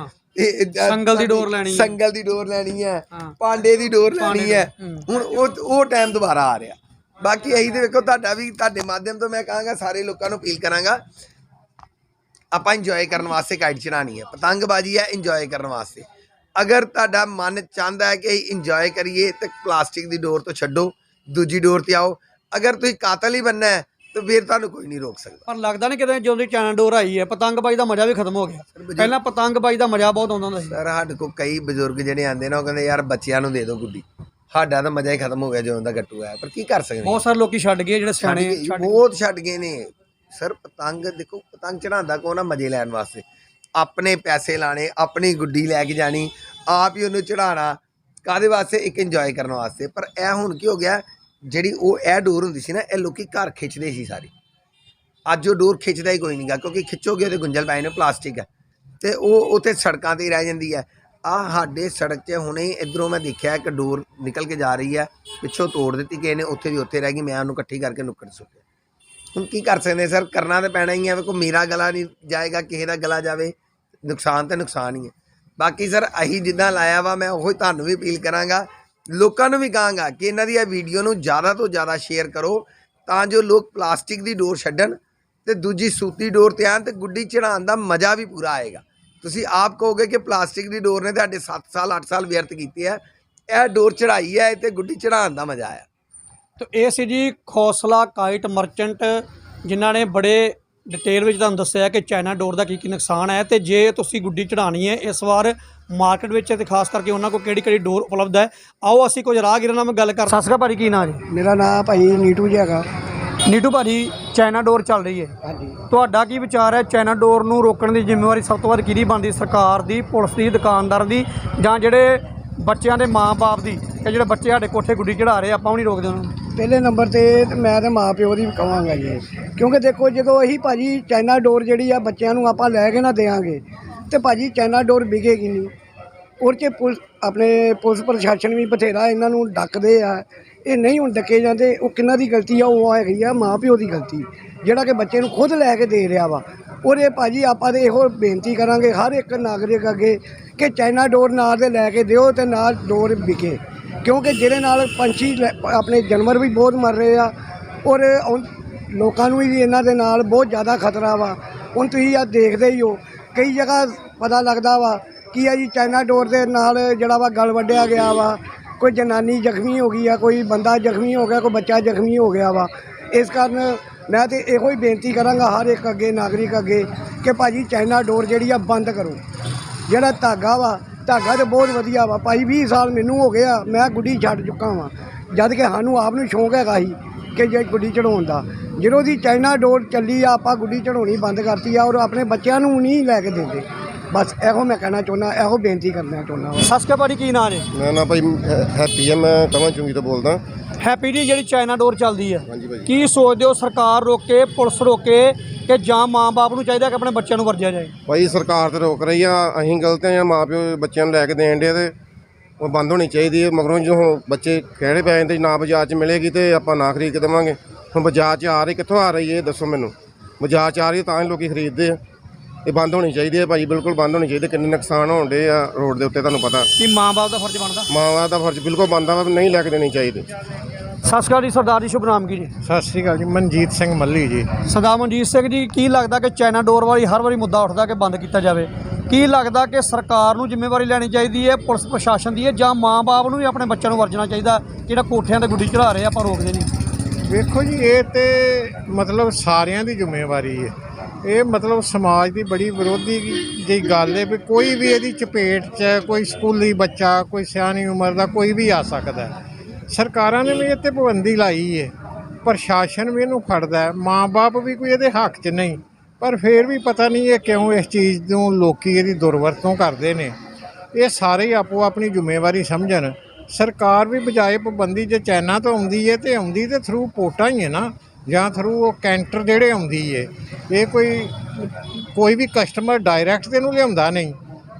ਸੰਗਲ ਦੀ ਡੋਰ ਲੈਣੀ ਹੈ। ਸੰਗਲ ਦੀ ਡੋਰ ਲੈਣੀ ਹੈ। ਪਾਂਡੇ ਦੀ ਡੋਰ ਲੈਣੀ ਹੂੰ। ਹੁਣ ਉਹ ਉਹ ਟਾਈਮ ਦੁਬਾਰਾ ਆ ਰਿਹਾ ਬਾਕੀ ਅਸੀਂ ਤੇ ਵੇਖੋ ਤੁਹਾਡਾ ਵੀ ਤੁਹਾਡੇ ਮਾਧਿਅਮ ਤੋਂ ਮੈਂ ਕਹਾਂਗਾ ਸਾਰੇ ਲੋਕਾਂ ਨੂੰ ਅਪੀਲ ਕਰਾਂਗਾ। ਆਪਾਂ ਇੰਜੋਏ ਕਰਨ ਵਾਸਤੇ ਕਾਈਟ ਚੜਾਣੀ ਹੈ। ਪਤੰਗਬਾਜ਼ੀ ਹੈ ਇੰਜੋਏ ਕਰਨ ਵਾਸਤੇ। ਅਗਰ ਤੁਹਾਡਾ ਮਨ ਚਾਹੁੰਦਾ ਹੈ ਕਿ ਇੰਜੋਏ ਕਰੀਏ ਤੇ ਪਲਾਸਟਿਕ ਦੀ ਡੋਰ ਤੋਂ ਛੱਡੋ ਦੂਜੀ ਡੋਰ ਤੇ ਆਓ। ਅਗਰ ਤੁਸੀਂ ਕਾਤਲ ਹੀ ਬੰਨਾ ਹੈ ਤਾਂ ਫਿਰ ਤੁਹਾਨੂੰ ਕੋਈ ਨਹੀਂ ਰੋਕ ਸਕਦਾ। ਪਰ ਲੱਗਦਾ ਨਹੀਂ ਕਿਤੇ ਜਦੋਂ ਦੀ ਚਾਈਨਾ ਡੋਰ ਆਈ ਹੈ। ਪਤੰਗਬਾਜ਼ੀ ਦਾ ਮਜ਼ਾ ਵੀ ਖਤਮ ਹੋ ਗਿਆ। ਪਹਿਲਾਂ ਪਤੰਗਬਾਜ਼ੀ ਦਾ ਮਜ਼ਾ ਬਹੁਤ ਆਉਂਦਾ ਹੁੰਦਾ ਸੀ। ਸਰ ਸਾਡੇ ਕੋਲ ਕਈ ਬਜ਼ੁਰਗ ਜਿਹੜੇ ਆਂਦੇ ਨੇ ਉਹ ਕਹਿੰਦੇ ਯਾਰ ਬੱਚਿਆਂ ਨੂੰ ਦੇ ਦਿਓ ਗੁੱਡੀ। ਸਾਡਾ ਤਾਂ ਮਜ਼ਾ ਹੀ ਖਤਮ ਹੋ ਗਿਆ ਜਦੋਂ ਦਾ ਗੱਟੂ ਆਇਆ ਪਰ ਕੀ ਕਰ ਸਕਦੇ? ਬਹੁਤ ਸਾਰੇ ਲੋਕੀ ਛੱਡ ਗਏ ਜਿਹੜੇ ਛੱਡ ਸਿਆਣੇ ਗਏ, ਛੱਡ ਬਹੁਤ ਛੱਡ ਗਏ ਨੇ। ਸਰ ਪਤੰਗ ਦੇਖੋ ਪਤੰਗ ਚੜਾਉਂਦਾ ਕੋ ਨਾ ਮਜ਼ੇ ਲੈਣ ਵਾਸਤੇ। ਆਪਣੇ ਪੈਸੇ ਲਾਣੇ ਆਪਣੀ ਗੁੱਡੀ ਲੈ ਕੇ ਜਾਣੀ ਆਪ ਹੀ ਉਹਨੂੰ ਚੜਾਉਣਾ ਕਾਦੇ ਵਾਸਤੇ? ਇੱਕ ਇੰਜੋਏ ਕਰਨ ਵਾਸਤੇ। ਪਰ ਇਹ ਹੁਣ ਕੀ ਹੋ ਗਿਆ ਜਿਹੜੀ ਉਹ ਇਹ ਡੋਰ ਹੁੰਦੀ ਸੀ ਨਾ ਇਹ ਲੋਕੀ ਘਰ ਖਿੱਚਦੇ ਸੀ ਸਾਰੀ। ਅੱਜ ਉਹ ਡੋਰ ਖਿੱਚਦਾ ਹੀ ਕੋਈ ਨਹੀਂਗਾ ਕਿਉਂਕਿ ਖਿੱਚੋਗੇ ਉਹਦੇ ਗੁੰਝਲ ਪੈ ਨੇ ਪਲਾਸਟਿਕ ਹੈ। ਤੇ ਉਹ ਉੱਥੇ ਸੜਕਾਂ ਤੇ ਹੀ ਰਹਿ ਜਾਂਦੀ ਹੈ। ਆ ਸਾਡੇ ਸੜਕ 'ਤੇ ਹੁਣੇ ਇਧਰੋਂ ਮੈਂ ਦੇਖਿਆ ਇੱਕ ਡੋਰ ਨਿਕਲ ਕੇ ਜਾ ਰਹੀ ਹੈ, ਪਿੱਛੋਂ ਤੋੜ ਦਿੱਤੀ ਕਿਸੇ ਨੇ, ਉੱਥੇ ਦੀ ਉੱਥੇ ਰਹਿ ਗਈ, ਮੈਂ ਉਹਨੂੰ ਇਕੱਠੀ ਕਰਕੇ ਨੁੱਕੜ ਸੁੱਟਿਆ। ਹੁਣ ਕੀ ਕਰ ਸਕਦੇ ਸਰ? ਕਰਨਾ ਤਾਂ ਪੈਣਾ ਹੀ ਹੈ, ਵੇਖੋ, ਮੇਰਾ ਗਲਾ ਨਹੀਂ ਜਾਏਗਾ, ਕਿਸੇ ਦਾ ਗਲਾ ਜਾਵੇ, ਨੁਕਸਾਨ ਤਾਂ ਨੁਕਸਾਨ ਹੀ ਹੈ। ਬਾਕੀ ਸਰ, ਅਹੀ ਜਿੱਦਾਂ ਲਾਇਆ ਵਾ, ਮੈਂ ਉਹੀ ਤੁਹਾਨੂੰ ਵੀ ਅਪੀਲ ਕਰਾਂਗਾ, ਲੋਕਾਂ ਨੂੰ ਵੀ ਕਹਾਂਗਾ ਕਿ ਇਹਨਾਂ ਦੀ ਇਹ ਵੀਡੀਓ ਨੂੰ ਜ਼ਿਆਦਾ ਤੋਂ ਜ਼ਿਆਦਾ ਸ਼ੇਅਰ ਕਰੋ, ਤਾਂ ਜੋ ਲੋਕ ਪਲਾਸਟਿਕ ਦੀ ਡੋਰ ਛੱਡਣ ਤੇ ਦੂਜੀ ਸੂਤੀ ਡੋਰ ਤੇ ਆਣ ਤੇ ਗੁੱਡੀ ਚੜਾਉਣ ਦਾ ਮਜ਼ਾ ਵੀ ਪੂਰਾ ਆਏਗਾ। ਤੁਸੀਂ ਆਪ ਕਹੋਗੇ ਕਿ ਪਲਾਸਟਿਕ ਦੀ ਡੋਰ ਨੇ ਤੁਹਾਡੇ 7 ਸਾਲ 8 ਸਾਲ ਵਿਅਰਥ ਕੀਤੇ ਆ। ਇਹ ਡੋਰ ਚੜਾਈ ਹੈ ਤੇ ਗੁੱਡੀ ਚੜਾਉਣ ਦਾ ਮਜ਼ਾ ਆਇਆ ਤੋ ਇਹ ਸੀ ਜੀ ਖੌਸਲਾ ਕਾਈਟ ਮਰਚੈਂਟ ਜਿਨ੍ਹਾਂ ਨੇ ਬੜੇ ਡਿਟੇਲ ਵਿੱਚ ਤੁਹਾਨੂੰ ਦੱਸਿਆ ਕਿ ਚਾਈਨਾ ਡੋਰ ਦਾ ਕੀ ਕੀ ਨੁਕਸਾਨ ਹੈ ਤੇ ਜੇ ਤੁਸੀਂ ਗੁੱਡੀ ਚੜਾਣੀ ਹੈ ਇਸ ਵਾਰ ਮਾਰਕੀਟ ਵਿੱਚ ਤੇ ਖਾਸ ਕਰਕੇ ਉਹਨਾਂ ਕੋਲ ਕਿਹੜੀ ਕਿਹੜੀ ਡੋਰ ਉਪਲਬਧ ਹੈ। ਆਓ ਅਸੀਂ ਕੁਝ ਰਾਹਗੀਰਾਂ ਨਾਲ ਗੱਲ ਕਰ ਸਤਿ ਸ਼੍ਰੀ ਅਕਾਲ ਭਾਜੀ ਕੀ ਨਾਂ ਜੀ? ਮੇਰਾ ਨਾਮ ਭਾਈ ਨੀਟੂ ਜੀ ਹੈਗਾ। ਨੀਟੂ ਭਾਜੀ ਚਾਈਨਾ ਡੋਰ ਚੱਲ ਰਹੀ ਹੈ। ਹਾਂਜੀ। ਤੁਹਾਡਾ ਕੀ ਵਿਚਾਰ ਹੈ? ਚਾਈਨਾ ਡੋਰ ਨੂੰ ਰੋਕਣ ਦੀ ਜ਼ਿੰਮੇਵਾਰੀ ਸਭ ਤੋਂ ਵੱਧ ਕਿਹਦੀ ਬਣਦੀ? ਸਰਕਾਰ ਦੀ ਪੁਲਿਸ ਦੀ ਦੁਕਾਨਦਾਰ ਦੀ ਜਾਂ ਜਿਹੜੇ ਬੱਚਿਆਂ ਦੇ ਮਾਪੇ ਦੀ? ਕਿ ਜਿਹੜੇ ਬੱਚੇ ਸਾਡੇ ਕੋਠੇ ਗੁੱਡੀ ਚੜਾ ਰਹੇ ਆਪਾਂ ਉਹ ਨਹੀਂ ਰੋਕਦੇ ਉਹਨਾਂ ਨੂੰ? ਪਹਿਲੇ ਨੰਬਰ ਤੇ ਮੈਂ ਤੇ ਮਾਂ ਪਿਓ ਦੀ ਵੀ ਕਵਾਂਗਾ ਜੀ। ਕਿਉਂਕਿ ਦੇਖੋ ਜਦੋਂ ਅਸੀਂ ਭਾਜੀ ਚਾਈਨਾ ਡੋਰ ਜਿਹੜੀ ਆ ਬੱਚਿਆਂ ਨੂੰ ਆਪਾਂ ਲੈ ਕੇ ਨਾ ਦੇਾਂਗੇ ਤੇ ਭਾਜੀ ਚਾਈਨਾ ਡੋਰ ਵਿਕੇਗੀ ਨਹੀਂ। ਔਰ ਚ ਪੁਲਿਸ ਆਪਣੇ ਪੁਲਿਸ ਪ੍ਰਸ਼ਾਸਨ ਵੀ ਬਥੇਰਾ ਇਹਨਾਂ ਨੂੰ ਡੱਕਦੇ ਆ। ਇਹ ਨਹੀਂ ਹੁਣ ਡੱਕੇ ਜਾਂਦੇ, ਉਹ ਕਿੰਨਾ ਦੀ ਗਲਤੀ ਆ, ਉਹ ਹੈਗੀ ਆ ਮਾਂ ਪਿਓ ਦੀ ਗਲਤੀ, ਜਿਹੜਾ ਕਿ ਬੱਚੇ ਨੂੰ ਖੁਦ ਲੈ ਕੇ ਦੇ ਰਿਹਾ ਵਾ। ਔਰ ਇਹ ਭਾਜੀ ਆਪਾਂ ਤੇ ਇਹੋ ਬੇਨਤੀ ਕਰਾਂਗੇ ਹਰ ਇੱਕ ਨਾਗਰਿਕ ਅੱਗੇ ਕਿ ਚਾਈਨਾ ਡੋਰ ਨਾਲ ਦੇ ਲੈ ਕੇ ਦਿਓ ਤੇ ਨਾਲ ਡੋਰ ਵਿਕੇ। ਕਿਉਂਕਿ ਜਿਹਦੇ ਨਾਲ ਪੰਛੀ ਲੈ- ਆਪਣੇ ਜਾਨਵਰ ਵੀ ਬਹੁਤ ਮਰ ਰਹੇ ਆ ਔਰ ਲੋਕਾਂ ਨੂੰ ਵੀ ਇਹਨਾਂ ਦੇ ਨਾਲ ਬਹੁਤ ਜ਼ਿਆਦਾ ਖਤਰਾ ਵਾ। ਹੁਣ ਤੁਸੀਂ ਆ ਦੇਖਦੇ ਹੀ ਹੋ, ਕਈ ਜਗ੍ਹਾ ਪਤਾ ਲੱਗਦਾ ਵਾ ਕੀ ਆ ਜੀ ਚਾਈਨਾ ਡੋਰ ਦੇ ਨਾਲ ਜਿਹੜਾ ਵਾ ਗਲ ਵੱਢਿਆ ਗਿਆ ਵਾ। ਕੋਈ ਜਨਾਨੀ ਜ਼ਖਮੀ ਹੋ ਗਈ ਆ, ਕੋਈ ਬੰਦਾ ਜ਼ਖਮੀ ਹੋ ਗਿਆ, ਕੋਈ ਬੱਚਾ ਜ਼ਖਮੀ ਹੋ ਗਿਆ ਵਾ। ਇਸ ਕਾਰਨ ਮੈਂ ਤੇ ਇਹੋ ਹੀ ਬੇਨਤੀ ਕਰਾਂਗਾ ਹਰ ਇੱਕ ਅੱਗੇ, ਨਾਗਰਿਕ ਅੱਗੇ, ਕਿ ਭਾਜੀ ਚਾਈਨਾ ਡੋਰ ਜਿਹੜੀ ਆ ਬੰਦ ਕਰੋ। ਜਿਹੜਾ ਧਾਗਾ ਵਾ, ਧਾਗਾ ਤੇ ਬਹੁਤ ਵਧੀਆ ਵਾ। ਭਾਈ 20 ਸਾਲ ਮੈਨੂੰ ਹੋ ਗਿਆ ਮੈਂ ਗੁੱਡੀ ਛੱਡ ਚੁੱਕਾ ਵਾਂ। ਜਦ ਕਿ ਸਾਨੂੰ ਆਪ ਨੂੰ ਸ਼ੌਂਕ ਹੈਗਾ ਸੀ ਕਿ ਜੇ ਗੁੱਡੀ ਚੜਾਉਣ ਦਾ। ਜਦੋਂ ਦੀ ਚਾਈਨਾ ਡੋਰ ਚੱਲੀ ਆ, ਆਪਾਂ ਗੁੱਡੀ ਚੜਾਉਣੀ ਬੰਦ ਕਰਤੀ ਆ ਔਰ ਆਪਣੇ ਬੱਚਿਆਂ ਨੂੰ ਨਹੀਂ ਲੈ ਕੇ ਦਿੰਦੇ। ਬਸ ਇਹੋ ਮੈਂ ਕਹਿਣਾ ਚਾਹੁੰਦਾ ਇਹੋ ਬੇਨਤੀ ਕਰਨਾ ਚਾਹੁੰਦਾ ਵਾਂ। ਅਕਾਲ ਭਾਜੀ ਕੀ ਨਾਂ ਜੀ ਮੈਂ ਨਾ ਭਾਈ ਹੈਪੀ ਆ ਮੈਂ ਤਵਾਂ ਚੁੰਗੀ ਤੋਂ ਬੋਲਦਾ। ਹੈਪੀ ਜੀ ਜਿਹੜੀ ਚਾਈਨਾ ਡੋਰ ਚੱਲਦੀ ਹਾਂਜੀ ਭਾਈ। ਕੀ ਸੋਚਦੇ ਹੋ ਸਰਕਾਰ ਰੋਕੇ ਪੁਲਿਸ ਰੋਕੇ ਕਿ ਜਾਂ ਮਾਂ-ਬਾਪ ਨੂੰ ਚਾਹੀਦਾ ਕਿ ਆਪਣੇ ਬੱਚਿਆਂ ਨੂੰ ਵਰਜਿਆ ਜਾਏ? ਭਾਈ ਸਰਕਾਰ ਤੇ ਰੋਕ ਰਹੀ ਆ ਅਸੀਂ ਗਲਤ ਆ ਜਾਂ ਮਾਪਿਓ ਬੱਚਿਆਂ ਨੂੰ ਲੈ ਕੇ ਦੇਣ ਦੇ ਤੇ ਉਹ ਬੰਦ ਹੋਣੀ ਚਾਹੀਦੀ ਹੈ ਮਗਰੋਂ ਜਦੋਂ ਬੱਚੇ ਖੇੜੇ ਪੈ ਜਾਂਦੇ ਨਾ ਬਾਜ਼ਾਰ 'ਚ ਮਿਲੇਗੀ ਤੇ ਆਪਾਂ ਨਾ ਖਰੀਦ ਕੇ ਦੇਵਾਂਗੇ। ਹੁਣ ਬਾਜ਼ਾਰ 'ਚ ਆ ਰਹੀ ਕਿੱਥੋਂ ਆ ਰਹੀ ਹੈ ਇਹ ਦੱਸੋ ਮੈਨੂੰ। ਬਾਜ਼ਾਰ 'ਚ ਆ ਰਹੀ ਹੈ ਤਾਂ ਹੀ ਲੋਕੀ ਖਰੀਦਦੇ ਆ। ਇਹ ਬੰਦ ਹੋਣੀ ਚਾਹੀਦੀ ਹੈ ਭਾਈ ਬਿਲਕੁਲ ਬੰਦ ਹੋਣੀ ਚਾਹੀਦੀ ਕਿੰਨੇ ਨੁਕਸਾਨ ਹੋਣ ਡੇ ਆ ਰੋਡ ਦੇ ਉੱਤੇ ਤੁਹਾਨੂੰ ਪਤਾ। ਕੀ ਮਾਂ-ਬਾਪ ਦਾ ਫਰਜ਼ ਬਣਦਾ? ਮਾਵਾਂ ਦਾ ਫਰਜ਼ ਬਿਲਕੁਲ ਬੰਦ ਆ ਨਹੀਂ ਲੈ ਕੇ ਦੇਣੀ ਚਾਹੀਦੀ। ਸਤਿ ਸ਼੍ਰੀ ਅਕਾਲ ਜੀ ਸਰਦਾਰ ਜੀ ਸ਼ੁਭ ਨਾਮ ਕੀ ਜੀ? ਸਤਿ ਸ੍ਰੀ ਅਕਾਲ ਜੀ ਮਨਜੀਤ ਸਿੰਘ ਮੱਲੀ ਜੀ। ਸਰਦਾਰ ਮਨਜੀਤ ਸਿੰਘ ਜੀ ਕੀ ਲੱਗਦਾ ਕਿ ਚਾਈਨਾ ਡੋਰ ਵਾਲੀ ਹਰ ਵਾਰੀ ਮੁੱਦਾ ਉੱਠਦਾ ਕਿ ਬੰਦ ਕੀਤਾ ਜਾਵੇ? ਕੀ ਲੱਗਦਾ ਕਿ ਸਰਕਾਰ ਨੂੰ ਜ਼ਿੰਮੇਵਾਰੀ ਲੈਣੀ ਚਾਹੀਦੀ ਹੈ ਪੁਲਿਸ ਪ੍ਰਸ਼ਾਸਨ ਦੀ ਹੈ ਜਾਂ ਮਾਂ-ਬਾਪ ਨੂੰ ਵੀ ਆਪਣੇ ਬੱਚਿਆਂ ਨੂੰ ਵਰਜਣਾ ਚਾਹੀਦਾ ਜਿਹੜਾ ਕੋਠਿਆਂ ਤੇ ਗੁੱਡੀ ਚੜਾ ਰਹੇ ਆ, ਆਪਾਂ ਰੋਕਦੇ ਨਹੀਂ? ਵੇਖੋ ਜੀ ਇਹ ਤੇ ਮਤਲਬ ਸਾਰਿਆਂ ਦੀ ਜ਼ਿੰਮੇਵਾਰੀ ਹੈ। ਇਹ ਮਤਲਬ ਸਮਾਜ ਦੀ ਬੜੀ ਵਿਰੋਧੀ ਜਿਹੀ ਗੱਲ ਹੈ ਵੀ ਕੋਈ ਵੀ ਇਹਦੀ ਚਪੇਟ 'ਚ ਕੋਈ ਸਕੂਲੀ ਬੱਚਾ, ਕੋਈ ਸਿਆਣੀ ਉਮਰ ਦਾ ਕੋਈ ਵੀ ਆ ਸਕਦਾ ਸਰਕਾਰਾਂ ਨੇ ਵੀ ਇੱਥੇ ਪਾਬੰਦੀ ਲਾਈ ਹੈ। ਪ੍ਰਸ਼ਾਸਨ ਵੀ ਇਹਨੂੰ ਫੜਦਾ ਮਾਂ-ਬਾਪ ਵੀ ਕੋਈ ਇਹਦੇ ਹੱਕ 'ਚ ਨਹੀਂ। ਪਰ ਫਿਰ ਵੀ ਪਤਾ ਨਹੀਂ ਇਹ ਕਿਉਂ ਇਸ ਚੀਜ਼ ਨੂੰ ਲੋਕੀ ਇਹਦੀ ਦੁਰਵਰਤੋਂ ਕਰਦੇ ਨੇ। ਇਹ ਸਾਰੇ ਆਪੋ ਆਪਣੀ ਜ਼ਿੰਮੇਵਾਰੀ ਸਮਝਣ। ਸਰਕਾਰ ਵੀ ਬਜਾਏ ਪਾਬੰਦੀ ਜੇ ਚਾਈਨਾ ਤੋਂ ਆਉਂਦੀ ਹੈ ਤੇ ਆਉਂਦੀ ਤੇ ਥਰੂ ਪੋਟਾਂ ਹੀ ਹੈ ਨਾ। ਜਾਂ ਥਰੂ ਉਹ ਕੈਂਟਰ ਜਿਹੜੇ ਆਉਂਦੀ ਹੈ ਇਹ ਕੋਈ ਕੋਈ ਵੀ ਕਸਟਮਰ ਡਾਇਰੈਕਟ ਤੇ ਨੂੰ ਲਿਆਉਂਦਾ ਨਹੀਂ।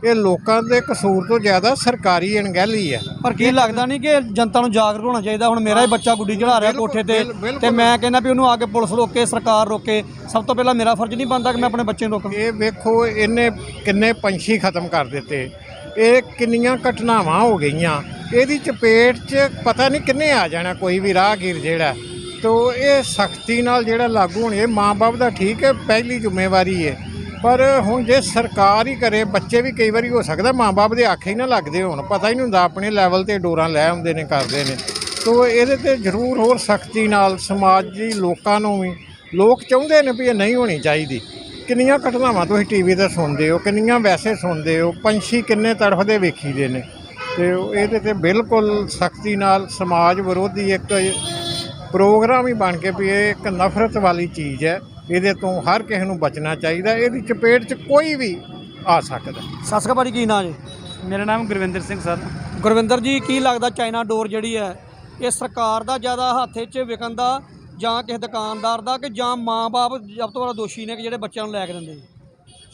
ਇਹ ਲੋਕਾਂ ਦੇ ਕਸੂਰ ਤੋਂ ਜ਼ਿਆਦਾ ਸਰਕਾਰੀ ਅਣਗਹਿਲੀ ਹੈ ਪਰ ਕੀ ਲੱਗਦਾ ਨਹੀਂ ਕਿ ਜਨਤਾ ਨੂੰ ਜਾਗਰੂਕ ਹੋਣਾ ਚਾਹੀਦਾ? ਹੁਣ ਮੇਰਾ ਹੀ ਬੱਚਾ ਗੁੱਡੀ ਚੜਾ ਰਿਹਾ ਕੋਠੇ ਤੇ। ਤੇ ਮੈਂ ਕਹਿੰਦਾ ਵੀ ਉਹਨੂੰ ਆ ਕੇ ਪੁਲਿਸ ਰੋਕੇ ਸਰਕਾਰ ਰੋਕੇ। ਸਭ ਤੋਂ ਪਹਿਲਾਂ ਮੇਰਾ ਫਰਜ਼ ਨਹੀਂ ਬਣਦਾ ਕਿ ਮੈਂ ਆਪਣੇ ਬੱਚੇ ਨੂੰ ਰੋਕਾਂ। ਇਹ ਵੇਖੋ ਇਹਨੇ ਕਿੰਨੇ ਪੰਛੀ ਖਤਮ ਕਰ ਦਿੱਤੇ। ਇਹ ਕਿੰਨੀਆਂ ਘਟਨਾਵਾਂ ਹੋ ਗਈਆਂ। ਇਹਦੀ ਚਪੇਟ 'ਚ ਪਤਾ ਨਹੀਂ ਕਿੰਨੇ ਆ ਜਾਣਾ ਕੋਈ ਵੀ ਰਾਹਗੀਰ ਜਿਹੜਾ। ਤੋ ਇਹ ਸਖਤੀ ਨਾਲ ਜਿਹੜਾ ਲਾਗੂ ਹੋਣੀ, ਇਹ ਮਾਂ-ਬਾਪ ਦਾ ਠੀਕ ਹੈ, ਪਹਿਲੀ ਜ਼ਿੰਮੇਵਾਰੀ ਹੈ। ਪਰ ਹੁਣ ਜੇ ਸਰਕਾਰ ਹੀ ਕਰੇ, ਬੱਚੇ ਵੀ ਕਈ ਵਾਰੀ ਹੋ ਸਕਦਾ ਮਾਂ-ਬਾਪ ਦੇ ਆਖੇ ਹੀ ਨਾ ਲੱਗਦੇ ਹੋਣ। ਪਤਾ ਹੀ ਨਹੀਂ ਹੁੰਦਾ, ਆਪਣੇ ਲੈਵਲ ਤੇ ਡੋਰਾਂ ਲੈ ਆਉਂਦੇ ਨੇ, ਕਰਦੇ ਨੇ। ਤੋ ਇਹਦੇ ਤੇ ਜ਼ਰੂਰ ਹੋਰ ਸਖਤੀ ਨਾਲ ਸਮਾਜੀ ਲੋਕਾਂ ਨੂੰ ਵੀ, ਲੋਕ ਚਾਹੁੰਦੇ ਨੇ ਵੀ ਇਹ ਨਹੀਂ ਹੋਣੀ ਚਾਹੀਦੀ। ਕਿੰਨੀਆਂ ਘਟਨਾਵਾਂ ਤੁਸੀਂ ਟੀਵੀ ਤੇ ਸੁਣਦੇ ਹੋ, ਕਿੰਨੀਆਂ ਵੈਸੇ ਸੁਣਦੇ ਹੋ, ਪੰਛੀ ਕਿੰਨੇ ਤੜਫਦੇ ਵੇਖੀਦੇ ਨੇ। ਤੇ ਇਹਦੇ ਤੇ ਬਿਲਕੁਲ ਸਖਤੀ ਨਾਲ ਸਮਾਜ ਵਿਰੋਧੀ ਇੱਕ ਪ੍ਰੋਗਰਾਮ ਹੀ ਬਣ ਕੇ ਵੀ ਇਹ ਇੱਕ ਨਫ਼ਰਤ ਵਾਲੀ ਚੀਜ਼ ਹੈ ਇਹਦੇ ਤੋਂ ਹਰ ਕਿਸੇ ਨੂੰ ਬਚਣਾ ਚਾਹੀਦਾ ਇਹਦੀ ਚਪੇਟ 'ਚ ਕੋਈ ਵੀ ਆ ਸਕਦਾ। ਸਸਕਾ ਭਾਜੀ ਕੀ ਨਾਂ ਜੀ? ਮੇਰਾ ਨਾਮ ਗੁਰਵਿੰਦਰ ਸਿੰਘ ਸਰ। ਗੁਰਵਿੰਦਰ ਜੀ ਕੀ ਲੱਗਦਾ ਚਾਈਨਾ ਡੋਰ ਜਿਹੜੀ ਹੈ ਇਹ ਸਰਕਾਰ ਦਾ ਜ਼ਿਆਦਾ ਹੱਥੇ 'ਚ ਵਿਕਣ ਦਾ ਜਾਂ ਕਿਸੇ ਦੁਕਾਨਦਾਰ ਦਾ ਕਿ ਜਾਂ ਮਾਂ-ਬਾਪ ਸਭ ਤੋਂ ਵੱਡਾ ਦੋਸ਼ੀ ਨੇ ਕਿ ਜਿਹੜੇ ਬੱਚਿਆਂ ਨੂੰ ਲੈ ਕੇ ਦਿੰਦੇ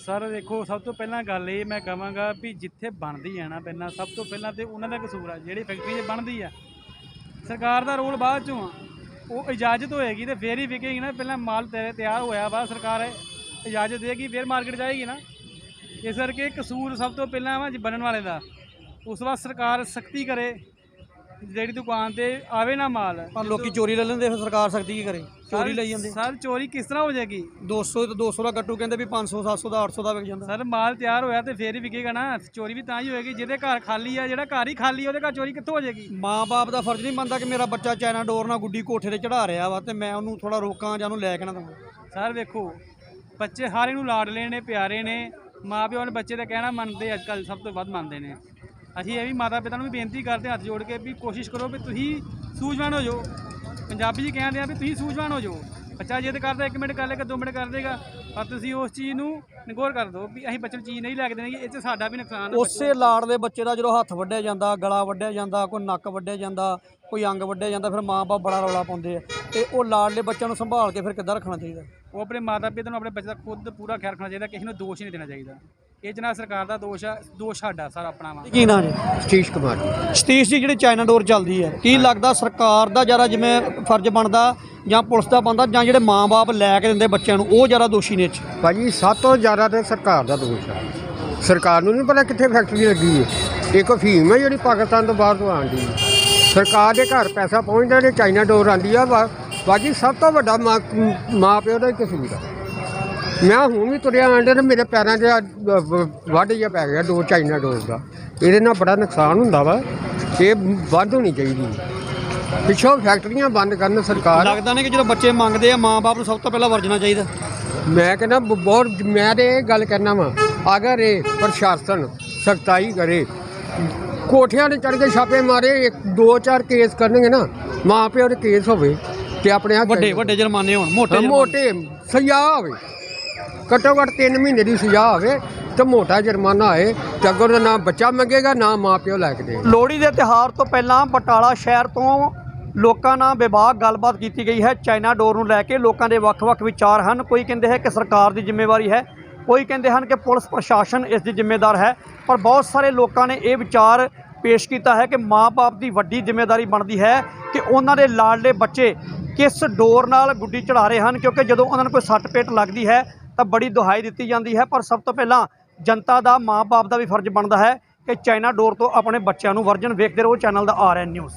ਸਰ ਦੇਖੋ ਸਭ ਤੋਂ ਪਹਿਲਾਂ ਗੱਲ ਇਹ ਮੈਂ ਕਹਾਂਗਾ ਵੀ ਜਿੱਥੇ ਬਣਦੀ ਹੈ ਨਾ ਪਹਿਲਾਂ ਸਭ ਤੋਂ ਪਹਿਲਾਂ ਤੇ ਉਹਨਾਂ ਦਾ ਕਸੂਰ ਆ ਜਿਹੜੀ ਫੈਕਟਰੀ 'ਚ ਬਣਦੀ ਆ। ਸਰਕਾਰ ਦਾ ਰੋਲ ਬਾਅਦ ਚੋਂ ਆ। ਉਹ ਇਜਾਜ਼ਤ ਹੋਏਗੀ ਤੇ ਫੇਰ ਹੀ ਵਿਕੇਗੀ ਨਾ, ਪਹਿਲਾਂ ਮਾਲ ਤੇ ਤਿਆਰ ਹੋਇਆ ਵਾ ਸਰਕਾਰ ਇਜਾਜ਼ਤ ਦੇਗੀ, ਫੇਰ ਮਾਰਕੀਟ ਜਾਏਗੀ ਨਾ। ਇਸ ਕਰਕੇ ਕਸੂਰ ਸਭ ਤੋਂ ਪਹਿਲਾਂ ਵਾ ਜੀ ਬਣਨ ਵਾਲੇ ਦਾ। ਉਸ ਤੋਂ ਬਾਅਦ ਸਰਕਾਰ ਸਖਤੀ ਕਰੇ ਜਿਹੜੀ ਦੁਕਾਨ ਤੇ ਆਵੇ ਨਾ ਮਾਲ। ਪਰ ਲੋਕੀ ਚੋਰੀ ਲੈ ਲੈਂਦੇ ਫਿਰ ਸਰਕਾਰ ਸਖਤੀ ਕੀ ਕਰੇ? ਚੋਰੀ ਲਈ ਜਾਂਦੇ। ਸਰ ਚੋਰੀ ਕਿਸ ਤਰ੍ਹਾਂ ਹੋ ਜਾਏਗੀ? 200 ਤੇ 200 ਦਾ ਗੱਟੂ ਕਹਿੰਦੇ ਵੀ 500 700 ਦਾ 800 ਦਾ ਵਿਕ ਜਾਂਦਾ। ਸਰ ਮਾਲ ਤਿਆਰ ਹੋਇਆ ਤੇ ਫੇਰ ਹੀ ਵਿਕੇਗਾ ਨਾ। ਚੋਰੀ ਵੀ ਤਾਂ ਹੀ ਹੋਏਗੀ ਜਿਹਦੇ ਘਰ ਖਾਲੀ ਆ ਜਿਹੜਾ ਘਰ ਹੀ ਖਾਲੀ ਆ, ਉਹਦੇ ਘਰ ਚੋਰੀ ਕਿੱਥੋਂ ਹੋ ਜਾਏਗੀ? ਮਾਂ-ਬਾਪ ਦਾ ਫਰਜ਼ ਨਹੀਂ ਬਣਦਾ ਕਿ ਮੇਰਾ ਬੱਚਾ ਚਾਈਨਾ ਡੋਰ ਨਾਲ ਗੁੱਡੀ ਕੋਠੇ ਤੇ ਚੜਾ ਰਿਹਾ ਵਾ ਤੇ ਮੈਂ ਉਹਨੂੰ ਥੋੜਾ ਰੋਕਾਂ ਜਾਂ ਉਹਨੂੰ ਲੈ ਕੇ ਨਾ ਦਵਾਂ। ਸਰ ਵੇਖੋ ਬੱਚੇ ਹਾਰੇ ਨੂੰ ਲਾਡਲੇ ਨੇ ਪਿਆਰੇ ਨੇ। ਮਾਪਿਓ ਨੇ ਬੱਚੇ ਦਾ ਕਹਿਣਾ ਮੰਨਦੇ ਅੱਜ ਕੱਲ ਸਭ ਤੋਂ ਵੱਧ ਮੰਨਦੇ ਨੇ। ਅਸੀਂ ਇਹ ਵੀ ਮਾਤਾ ਪਿਤਾ ਨੂੰ ਵੀ ਬੇਨਤੀ ਕਰਦੇ ਹੱਥ ਜੋੜ ਕੇ ਵੀ ਕੋਸ਼ਿਸ਼ ਕਰੋ ਵੀ ਤੁਸੀਂ ਸੂਝਵਾਨ ਹੋ ਜਾਓ। ਪੰਜਾਬੀ ਜੀ ਕਹਿੰਦੇ ਆ ਵੀ ਤੁਸੀਂ ਸੂਝਵਾਨ ਹੋ ਜਾਓ। ਬੱਚਾ ਜਿੱਦ ਕਰਦਾ 1 ਮਿੰਟ ਕਰ ਲੇਗਾ 2 ਮਿੰਟ ਕਰ ਦੇਗਾ ਪਰ ਤੁਸੀਂ ਉਸ ਚੀਜ਼ ਨੂੰ ਨਿਗੋਰ ਕਰ ਦਿਓ ਵੀ ਅਸੀਂ ਬੱਚੇ ਨੂੰ ਚੀਜ਼ ਨਹੀਂ ਲੈ ਕੇ ਦੇਣੀ ਇਹ 'ਚ ਸਾਡਾ ਵੀ ਨੁਕਸਾਨ ਹੈ ਉਸੇ ਲਾੜ ਦੇ ਬੱਚੇ ਦਾ ਜਦੋਂ ਹੱਥ ਵੱਢਿਆ ਜਾਂਦਾ ਗਲਾ ਵੱਢਿਆ ਜਾਂਦਾ ਕੋਈ ਨੱਕ ਵੱਢਿਆ ਜਾਂਦਾ ਕੋਈ ਅੰਗ ਵੱਢਿਆ ਜਾਂਦਾ ਫਿਰ ਮਾਂ-ਬਾਪ ਬੜਾ ਰੌਲਾ ਪਾਉਂਦੇ ਆ। ਤੇ ਉਹ ਲਾੜਲੇ ਬੱਚਿਆਂ ਨੂੰ ਸੰਭਾਲ ਕੇ ਫਿਰ ਕਿੱਦਾਂ ਰੱਖਣਾ ਚਾਹੀਦਾ? ਉਹ ਆਪਣੇ ਮਾਤਾ ਪਿਤਾ ਨੂੰ ਆਪਣੇ ਬੱਚੇ ਦਾ ਖੁਦ ਪੂਰਾ ਖਿਆਲ ਰੱਖਣਾ ਚਾਹੀਦਾ ਕਿਸੇ ਨੂੰ ਦੋਸ਼ ਨਹੀਂ ਦੇਣਾ ਚਾਹੀਦਾ। ਇਹ ਨਾ ਸਰਕਾਰ ਦਾ ਦੋਸ਼ ਆ ਦੋਸ਼ ਸਾਡਾ ਸਾਰਾ ਆਪਣਾ ਵਾ। ਕੀ ਨਾਂ ਜੀ? ਸਤੀਸ਼ ਕੁਮਾਰ ਜੀ। ਸਤੀਸ਼ ਜੀ ਜਿਹੜੀ ਚਾਈਨਾ ਡੋਰ ਚੱਲਦੀ ਹੈ ਕੀ ਲੱਗਦਾ ਸਰਕਾਰ ਦਾ ਜ਼ਿਆਦਾ ਜਿਵੇਂ ਫਰਜ਼ ਬਣਦਾ ਜਾਂ ਪੁਲਿਸ ਦਾ ਬਣਦਾ ਜਾਂ ਜਿਹੜੇ ਮਾਂ-ਬਾਪ ਲੈ ਕੇ ਦਿੰਦੇ ਬੱਚਿਆਂ ਨੂੰ ਉਹ ਜ਼ਿਆਦਾ ਦੋਸ਼ੀ ਨੇ ਇਹ 'ਚ? ਭਾਜੀ ਸਭ ਤੋਂ ਜ਼ਿਆਦਾ ਤੇ ਸਰਕਾਰ ਦਾ ਦੋਸ਼ ਹੈ ਸਰਕਾਰ ਨੂੰ ਨਹੀਂ ਪਤਾ ਕਿੱਥੇ ਫੈਕਟਰੀ ਲੱਗੀ ਹੈ। ਇੱਕ ਅਫੀਮ ਹੈ ਜਿਹੜੀ ਪਾਕਿਸਤਾਨ ਤੋਂ ਬਾਹਰ ਤੋਂ ਆਉਂਦੀ ਹੈ। ਸਰਕਾਰ ਦੇ ਘਰ ਪੈਸਾ ਪਹੁੰਚਦਾ ਤੇ ਚਾਈਨਾ ਡੋਰ ਆਉਂਦੀ ਆ ਵਾ- ਬਾਕੀ ਸਭ ਤੋਂ ਵੱਡਾ ਮਾਂ ਮਾਂ ਪਿਓ ਦਾ ਹੀ ਕਸੂਰ ਆ। ਮੈਂ ਹੁਣ ਵੀ ਤੁਰਿਆ ਆਂਡੇ ਤੇ ਮੇਰੇ ਪੈਰਾਂ 'ਚ ਆ, ਅ, ਵ- ਵੱਢ ਜਿਹਾ ਪੈ ਗਿਆ ਦੋ ਚਾਈਨਾ ਡੋਰ ਦਾ। ਇਹਦੇ ਨਾਲ ਬੜਾ ਨੁਕਸਾਨ ਹੁੰਦਾ ਵਾ। ਇਹ ਬੰਦ ਹੋਣੀ ਚਾਹੀਦੀ ਪਿੱਛੋਂ ਫੈਕਟਰੀਆਂ ਬੰਦ ਕਰਨ ਸਰਕਾਰ ਲੱਗਦਾ ਨਹੀਂ ਕਿ ਜਦੋਂ ਬੱਚੇ ਮੰਗਦੇ ਆ ਮਾਂ-ਬਾਪ ਨੂੰ ਸਭ ਤੋਂ ਪਹਿਲਾਂ ਵਰਜਣਾ ਚਾਹੀਦਾ। ਮੈਂ ਕਹਿੰਦਾ ਬਹੁਤ ਮੈਂ ਤੇ ਇਹ ਗੱਲ ਕਰਨਾ ਵਾ ਅਗਰ ਇਹ ਪ੍ਰਸ਼ਾਸਨ ਸਖਤਾਈ ਕਰੇ ਕੋਠਿਆਂ ਤੇ ਚੜ ਕੇ ਛਾਪੇ ਮਾਰੇ ਇੱਕ ਦੋ ਚਾਰ ਕੇਸ ਕਰਨਗੇ ਨਾ ਮਾਂ ਪਿਓ ਦੇ ਕੇਸ ਹੋਵੇ ਤੇ ਆਪਣੇ ਆਪ ਵੱਡੇ ਵੱਡੇ ਜੁਰਮਾਨੇ ਹੋਣ ਮੋਟੇ। ਮੋਟੇ ਸਜ਼ਾ ਹੋਵੇ। ਘੱਟੋ ਘੱਟ 3 ਮਹੀਨੇ ਦੀ ਸਜ਼ਾ ਹੋਵੇ ਤੇ ਮੋਟਾ ਜੁਰਮਾਨਾ ਆਏ ਤੇ ਅੱਗੋਂ ਦਾ ਨਾ ਬੱਚਾ ਮੰਗੇਗਾ, ਨਾ ਮਾਂ ਪਿਓ ਲੈ ਕੇ ਦੇ ਲੋਹੜੀ ਦੇ ਤਿਹਾਰ ਤੋਂ ਪਹਿਲਾਂ ਬਟਾਲਾ ਸ਼ਹਿਰ ਤੋਂ ਲੋਕਾਂ ਨਾਲ ਵਿਭਾਗ ਗੱਲਬਾਤ ਕੀਤੀ ਗਈ ਹੈ। ਚਾਈਨਾ ਡੋਰ ਨੂੰ ਲੈ ਕੇ ਲੋਕਾਂ ਦੇ ਵੱਖ-ਵੱਖ ਵਿਚਾਰ ਹਨ। ਕੋਈ ਕਹਿੰਦੇ ਹੈ ਕਿ ਸਰਕਾਰ ਦੀ ਜ਼ਿੰਮੇਵਾਰੀ ਹੈ, ਕੋਈ ਕਹਿੰਦੇ ਹਨ ਕਿ ਪੁਲਿਸ ਪ੍ਰਸ਼ਾਸਨ ਇਸ ਦੀ ਜ਼ਿੰਮੇਦਾਰ ਹੈ, ਪਰ ਬਹੁਤ ਸਾਰੇ ਲੋਕਾਂ ਨੇ ਇਹ ਵਿਚਾਰ ਪੇਸ਼ ਕੀਤਾ ਹੈ ਕਿ ਮਾਪੇ ਦੀ ਵੱਡੀ ਜ਼ਿੰਮੇਵਾਰੀ ਬਣਦੀ ਹੈ ਕਿ ਉਹਨਾਂ ਦੇ ਲਾਡਲੇ ਬੱਚੇ ਕਿਸ ਡੋਰ ਨਾਲ ਗੁੱਡੀ ਚੜਾ ਰਹੇ ਹਨ, ਕਿਉਂਕਿ ਜਦੋਂ ਉਹਨਾਂ ਨੂੰ ਕੋਈ ਸੱਟ ਪੇਟ ਲੱਗਦੀ ਹੈ ਤਾਂ ਬੜੀ ਦੁਹਾਈ ਦਿੱਤੀ ਜਾਂਦੀ ਹੈ, ਪਰ ਸਭ ਤੋਂ ਪਹਿਲਾਂ ਜਨਤਾ ਦਾ ਮਾਪੇ ਦਾ ਵੀ ਫਰਜ਼ ਬਣਦਾ ਹੈ ਕਿ ਚਾਈਨਾ ਡੋਰ ਤੋਂ ਆਪਣੇ ਬੱਚਿਆਂ ਨੂੰ ਵਰਜਨ ਵੇਖਦੇ ਰਹੋ, ਚੈਨਲ ਦਾ ਆਰਐਨ ਨਿਊਜ਼।